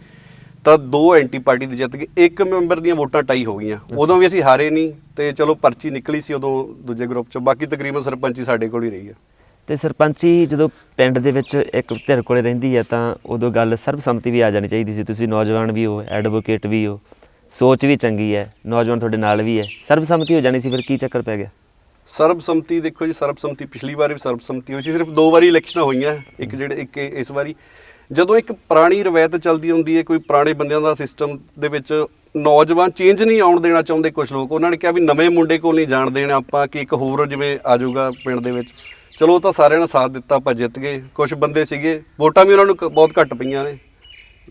ਤਾਂ ਦੋ ਐਂਟੀ ਪਾਰਟੀ ਦੇ ਜਿੱਤ ਗਏ ਇੱਕ ਮੈਂਬਰ ਦੀਆਂ ਵੋਟਾਂ ਟਾਈ ਹੋ ਗਈਆਂ। ਉਦੋਂ ਵੀ ਅਸੀਂ ਹਾਰੇ ਨਹੀਂ ਤੇ ਚਲੋ ਪਰਚੀ ਨਿਕਲੀ ਸੀ ਉਦੋਂ ਦੂਜੇ ਗਰੁੱਪ ਚੋਂ। ਬਾਕੀ ਤਕਰੀਬਨ ਸਰਪੰਚੀ ਸਾਡੇ ਕੋਲ ਹੀ ਰਹੀ ਹੈ ਤੇ ਸਰਪੰਚੀ ਜਦੋਂ ਪਿੰਡ ਦੇ ਵਿੱਚ ਇੱਕ ਧਿਰ ਕੋਲੇ ਰਹਿੰਦੀ ਹੈ ਤਾਂ ਉਦੋਂ ਗੱਲ ਸਰਬਸੰਮਤੀ ਵੀ ਆ ਜਾਣੀ ਚਾਹੀਦੀ ਸੀ। ਤੁਸੀਂ ਨੌਜਵਾਨ ਵੀ ਹੋ ਐਡਵੋਕੇਟ ਵੀ ਹੋ। ਸੋਚ ਵੀ ਚੰਗੀ ਹੈ। ਨੌਜਵਾਨ ਤੁਹਾਡੇ ਨਾਲ ਵੀ ਹੈ। ਸਰਬਸੰਮਤੀ ਹੋ ਜਾਣੀ ਸੀ ਫਿਰ ਕੀ ਚੱਕਰ ਪੈ ਗਿਆ? ਸਰਬਸੰਮਤੀ ਦੇਖੋ ਜੀ ਸਰਬਸੰਮਤੀ ਪਿਛਲੀ ਵਾਰ ਵੀ ਸਰਬਸੰਮਤੀ ਹੋਈ ਸੀ। ਸਿਰਫ ਦੋ ਵਾਰੀ ਇਲੈਕਸ਼ਨਾਂ ਹੋਈਆਂ। ਇੱਕ ਜਿਹੜੇ ਇੱਕ ਇਸ ਵਾਰੀ। ਜਦੋਂ ਇੱਕ ਪੁਰਾਣੀ ਰਵਾਇਤ ਚੱਲਦੀ ਹੁੰਦੀ ਹੈ ਕੋਈ ਪੁਰਾਣੇ ਬੰਦਿਆਂ ਦਾ ਸਿਸਟਮ ਦੇ ਵਿੱਚ ਨੌਜਵਾਨ ਚੇਂਜ ਨਹੀਂ ਆਉਣ ਦੇਣਾ ਚਾਹੁੰਦੇ ਕੁਝ ਲੋਕ ਉਹਨਾਂ ਨੇ ਕਿਹਾ ਵੀ ਨਵੇਂ ਮੁੰਡੇ ਕੋਲ ਨਹੀਂ ਜਾਣ ਦੇਣਾ ਆਪਾਂ ਕਿ ਇੱਕ ਹੋਰ ਜਿਵੇਂ ਆ ਜਾਊਗਾ ਪਿੰਡ ਦੇ ਵਿੱਚ। ਚਲੋ ਉਹ ਤਾਂ ਸਾਰਿਆਂ ਨੇ ਸਾਥ ਦਿੱਤਾ ਆਪਾਂ ਜਿੱਤ ਗਏ। ਕੁਝ ਬੰਦੇ ਸੀਗੇ ਵੋਟਾਂ ਵੀ ਉਹਨਾਂ ਨੂੰ ਬਹੁਤ ਘੱਟ ਪਈਆਂ ਨੇ।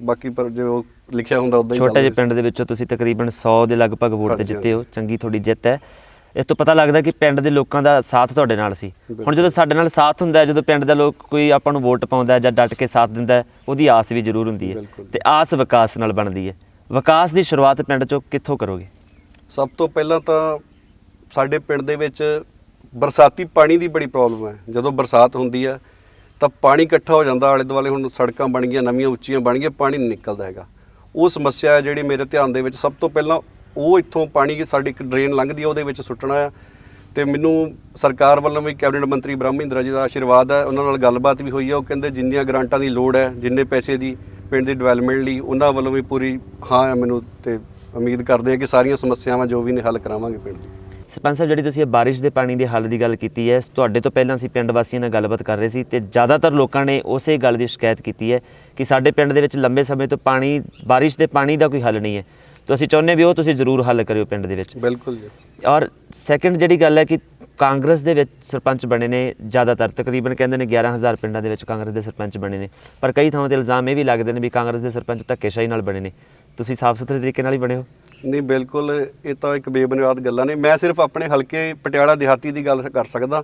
ਬਾਕੀ ਪਰ ਜੋ ਲਿਖਿਆ ਹੁੰਦਾ ਉਦਾਂ ਹੀ ਛੋਟੇ ਜਿਹੇ ਪਿੰਡ ਦੇ ਵਿੱਚੋਂ ਤੁਸੀਂ ਤਕਰੀਬਨ 100 ਦੇ ਲਗਭਗ ਵੋਟ ਤੇ ਜਿੱਤੇ ਹੋ ਚੰਗੀ ਤੁਹਾਡੀ ਜਿੱਤ ਹੈ। ਇਸ ਤੋਂ ਪਤਾ ਲੱਗਦਾ ਕਿ ਪਿੰਡ ਦੇ ਲੋਕਾਂ ਦਾ ਸਾਥ ਤੁਹਾਡੇ ਨਾਲ ਸੀ। ਹੁਣ ਜਦੋਂ ਸਾਡੇ ਨਾਲ ਸਾਥ ਹੁੰਦਾ ਹੈ ਜਦੋਂ ਪਿੰਡ ਦਾ ਲੋਕ ਕੋਈ ਆਪਾਂ ਨੂੰ ਵੋਟ ਪਾਉਂਦਾ ਜਾਂ ਡਟ ਕੇ ਸਾਥ ਦਿੰਦਾ ਉਹਦੀ ਆਸ ਵੀ ਜ਼ਰੂਰ ਹੁੰਦੀ ਹੈ। ਤੇ ਆਸ ਵਿਕਾਸ ਨਾਲ ਬਣਦੀ ਹੈ। ਵਿਕਾਸ ਦੀ ਸ਼ੁਰੂਆਤ ਪਿੰਡ ਚੋਂ ਕਿੱਥੋਂ ਕਰੋਗੇ? ਸਭ ਤੋਂ ਪਹਿਲਾਂ ਤਾਂ ਸਾਡੇ ਪਿੰਡ ਦੇ ਵਿੱਚ ਬਰਸਾਤੀ ਪਾਣੀ ਦੀ ਬੜੀ ਪ੍ਰੋਬਲਮ ਹੈ। ਜਦੋਂ ਬਰਸਾਤ ਹੁੰਦੀ ਹੈ ਤਾਂ ਪਾਣੀ ਇਕੱਠਾ ਹੋ ਜਾਂਦਾ ਆਲੇ ਦੁਆਲੇ ਹੁਣ ਸੜਕਾਂ ਬਣ ਗਈਆਂ ਨਵੀਆਂ ਉੱਚੀਆਂ ਬਣ ਗਈਆਂ ਪਾਣੀ ਨਿਕਲਦਾ ਹੈਗਾ। ਉਹ ਸਮੱਸਿਆ ਹੈ ਜਿਹੜੀ ਮੇਰੇ ਧਿਆਨ ਦੇ ਵਿੱਚ ਸਭ ਤੋਂ ਪਹਿਲਾਂ ਉਹ ਇੱਥੋਂ ਪਾਣੀ ਸਾਡੀ ਇੱਕ ਡਰੇਨ ਲੰਘਦੀ ਆ, ਉਹਦੇ ਵਿੱਚ ਸੁੱਟਣਾ ਆ। ਤੇ ਮੈਨੂੰ ਸਰਕਾਰ ਵੱਲੋਂ ਵੀ ਕੈਬਨਿਟ ਮੰਤਰੀ ਬ੍ਰਹਮ ਮਹਿੰਦਰਾ ਜੀ ਦਾ ਆਸ਼ੀਰਵਾਦ ਹੈ ਉਹਨਾਂ ਨਾਲ ਗੱਲਬਾਤ ਵੀ ਹੋਈ ਹੈ ਉਹ ਕਹਿੰਦੇ ਜਿੰਨੀਆਂ ਗ੍ਰਾਂਟਾਂ ਦੀ ਲੋੜ ਹੈ ਜਿੰਨੇ ਪੈਸੇ ਦੀ ਪਿੰਡ ਦੀ ਡਿਵੈਲਪਮੈਂਟ ਲਈ, ਉਹਨਾਂ ਵੱਲੋਂ ਵੀ ਪੂਰੀ ਹਾਂ ਹੈ ਮੈਨੂੰ ਤੇ ਉਮੀਦ ਕਰਦੇ ਹਾਂ ਕਿ ਸਾਰੀਆਂ ਸਮੱਸਿਆਵਾਂ ਜੋ ਵੀ ਨੇ ਹੱਲ ਕਰਾਵਾਂਗੇ ਪਿੰਡ ਦੀ। ਸਰਪੰਚ ਸਾਹਿਬ, ਜਿਹੜੀ ਤੁਸੀਂ ਇਹ ਬਾਰਿਸ਼ ਦੇ ਪਾਣੀ ਦੇ ਹੱਲ ਦੀ ਗੱਲ ਕੀਤੀ ਹੈ, ਤੁਹਾਡੇ ਤੋਂ ਪਹਿਲਾਂ ਅਸੀਂ ਪਿੰਡ ਵਾਸੀਆਂ ਨਾਲ ਗੱਲਬਾਤ ਕਰ ਰਹੇ ਸੀ ਤੇ ਜ਼ਿਆਦਾਤਰ ਲੋਕਾਂ ਨੇ ਉਸੇ ਗੱਲ ਦੀ ਸ਼ਿਕਾਇਤ ਕੀਤੀ ਹੈ ਕਿ ਸਾਡੇ ਪਿੰਡ ਦੇ ਵਿੱਚ ਲੰਬੇ ਸਮੇਂ ਤੋਂ ਪਾਣੀ, ਬਾਰਿਸ਼ ਦੇ ਪਾਣੀ ਦਾ ਕੋਈ ਹੱਲ ਨਹੀਂ ਹੈ। ਤਾਂ ਅਸੀਂ ਚਾਹੁੰਦੇ ਵੀ ਉਹ ਤੁਸੀਂ ਜ਼ਰੂਰ ਹੱਲ ਕਰਿਓ ਪਿੰਡ ਦੇ ਵਿੱਚ। ਬਿਲਕੁਲ ਜੀ। ਔਰ ਸੈਕੰਡ ਜਿਹੜੀ ਗੱਲ ਹੈ ਕਿ ਕਾਂਗਰਸ ਦੇ ਵਿੱਚ ਸਰਪੰਚ ਬਣੇ ਨੇ ਜ਼ਿਆਦਾਤਰ ਤਕਰੀਬਨ ਕਹਿੰਦੇ ਨੇ 11000 ਪਿੰਡਾਂ ਦੇ ਵਿੱਚ ਕਾਂਗਰਸ ਦੇ ਸਰਪੰਚ ਬਣੇ ਨੇ। ਪਰ ਕਈ ਥਾਵਾਂ ਤੇ ਇਲਜ਼ਾਮ ਇਹ ਵੀ ਲੱਗਦੇ ਨੇ ਵੀ ਕਾਂਗਰਸ ਦੇ ਸਰਪੰਚ ਧੱਕੇਸ਼ਾਹੀ ਨਾਲ ਬਣੇ ਨੇ। ਤੁਸੀਂ ਸਾਫ਼ ਸੁਥਰੇ ਤਰੀਕੇ ਨਾਲ ਹੀ ਬਣੇ ਹੋ। ਨਹੀਂ ਬਿਲਕੁਲ ਇਹ ਤਾਂ ਇੱਕ ਬੇਬੁਨਿਆਦ ਗੱਲਾਂ ਨੇ। ਮੈਂ ਸਿਰਫ ਆਪਣੇ ਹਲਕੇ ਪਟਿਆਲਾ ਦਿਹਾਤੀ ਦੀ ਗੱਲ ਕਰ ਸਕਦਾ।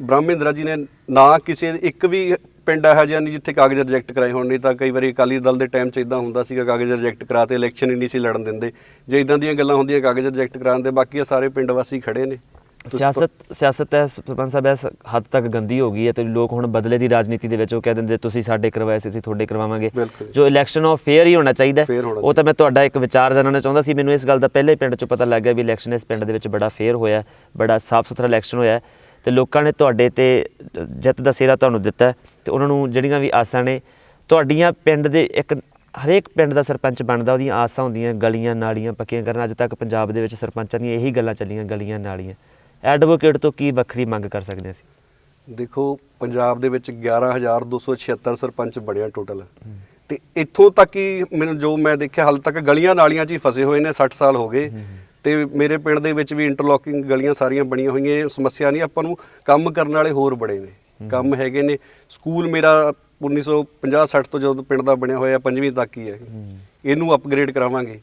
ਬ੍ਰਹਮਿੰਦਰਾ ਜੀ ਨੇ ਨਾ ਕਿਸੇ ਇੱਕ ਵੀ ਪਿੰਡ ਇਹੋ ਜਿਹਾ ਨਹੀਂ ਜਿੱਥੇ ਕਾਗਜ਼ ਰਿਜੈਕਟ ਕਰਾਏ ਹੋਣ ਨਹੀਂ ਤਾਂ ਕਈ ਵਾਰੀ ਅਕਾਲੀ ਦਲ ਦੇ ਟਾਈਮ 'ਚ ਇਦਾਂ ਹੁੰਦਾ ਸੀਗਾ ਕਾਗਜ਼ ਰਿਜੈਕਟ ਕਰਾ ਤੇ ਇਲੈਕਸ਼ਨ ਹੀ ਨਹੀਂ ਸੀ ਲੜਨ ਦਿੰਦੇ। ਜੇ ਇਦਾਂ ਦੀਆਂ ਗੱਲਾਂ ਹੁੰਦੀਆਂ ਕਾਗਜ਼ ਰਿਜੈਕਟ ਕਰਾਉਣ ਦੇ ਬਾਕੀ ਸਾਰੇ ਪਿੰਡ ਵਾਸੀ ਖੜੇ ਨੇ। ਸਿਆਸਤ ਸਿਆਸਤ ਹੈ ਸਰਪੰਚ ਸਾਹਿਬ ਇਸ ਹੱਦ ਤੱਕ ਗੰਦੀ ਹੋ ਗਈ ਹੈ ਤੇ ਲੋਕ ਹੁਣ ਬਦਲੇ ਦੀ ਰਾਜਨੀਤੀ ਦੇ ਵਿੱਚ ਉਹ ਕਹਿ ਦਿੰਦੇ ਤੁਸੀਂ ਸਾਡੇ ਕਰਵਾਏ ਸੀ ਅਸੀਂ ਤੁਹਾਡੇ ਕਰਵਾਵਾਂਗੇ। ਜੋ। ਇਲੈਕਸ਼ਨ ਉਹ ਫੇਅਰ ਹੀ ਹੋਣਾ ਚਾਹੀਦਾ ਉਹ ਤਾਂ ਮੈਂ ਤੁਹਾਡਾ ਇੱਕ ਵਿਚਾਰ ਜਾਣਨਾ ਚਾਹੁੰਦਾ ਸੀ। ਮੈਨੂੰ ਇਸ ਗੱਲ ਦਾ ਪਹਿਲੇ ਪਿੰਡ 'ਚੋਂ ਪਤਾ ਲੱਗ ਗਿਆ ਵੀ ਇਲੈਕਸ਼ਨ ਇਸ ਪਿੰਡ ਦੇ ਵਿੱਚ ਬੜਾ ਫੇਅਰ ਹੋਇਆ ਬੜਾ ਸਾਫ਼ ਸੁਥਰਾ ਇਲੈਕਸ਼ਨ ਹੋਇਆ ਤੇ ਲੋਕਾਂ ਨੇ ਤੁਹਾਡੇ ਤੇ ਜਿੱਤ ਦਾ ਸਿਹਰਾ ਤੁਹਾਨੂੰ ਦਿੱਤਾ ਤੇ ਉਹਨਾਂ ਨੂੰ ਜਿਹੜੀਆਂ ਵੀ ਆਸਾਂ ਨੇ ਤੁਹਾਡੀਆਂ ਪਿੰਡ ਦੇ ਇੱਕ ਹਰੇਕ ਪਿੰਡ ਦਾ ਸਰਪੰਚ ਬਣਦਾ ਉਹਦੀਆਂ ਆਸਾਂ ਹੁੰਦੀਆਂ ਗਲੀਆਂ ਨਾਲੀਆਂ ਪੱਕੀਆਂ ਕਰਨਾ ਅੱਜ ਤੱਕ ਪੰਜਾਬ ਦੇ ਵਿੱਚ ਸਰਪੰਚਾਂ ਦੀਆਂ ਇਹੀ ਗੱਲਾਂ ਚੱਲੀਆਂ ਗਲੀਆਂ ਨਾਲੀਆਂ। ਐਡਵੋਕੇਟ ਤੋਂ ਕੀ ਵੱਖਰੀ ਮੰਗ ਕਰ ਸਕਦੇ ਅਸੀਂ? ਦੇਖੋ ਪੰਜਾਬ ਦੇ ਵਿੱਚ 11276 ਸਰਪੰਚ ਬਣਿਆ ਟੋਟਲ। ਤੇ ਇੱਥੋਂ ਤੱਕ ਹੀ ਮੈਨੂੰ ਜੋ ਮੈਂ ਦੇਖਿਆ ਹਾਲ ਤੱਕ ਗਲੀਆਂ ਨਾਲੀਆਂ 'ਚ ਹੀ ਫਸੇ ਹੋਏ ਨੇ 60 ਸਾਲ ਹੋ ਗਏ। ਤੇ ਮੇਰੇ ਪਿੰਡ ਦੇ ਵਿੱਚ ਵੀ ਇੰਟਰਲੋਕਿੰਗ ਗਲੀਆਂ ਸਾਰੀਆਂ ਬਣੀਆਂ ਹੋਈਆਂ ਇਹ ਸਮੱਸਿਆ ਨਹੀਂ ਆਪਾਂ ਨੂੰ ਕੰਮ ਕਰਨ ਵਾਲੇ ਹੋਰ ਬੜੇ ਨੇ। ਕੰਮ ਹੈਗੇ ਨੇ। ਸਕੂਲ ਮੇਰਾ 1950 60 ਤੋਂ ਜਦੋਂ ਪਿੰਡ ਦਾ ਬਣਿਆ ਹੋਇਆ ਪੰਜਵੀਂ ਤੱਕ ਹੀ ਹੈ ਇਹਨੂੰ ਅਪਗ੍ਰੇਡ ਕਰਾਵਾਂਗੇ।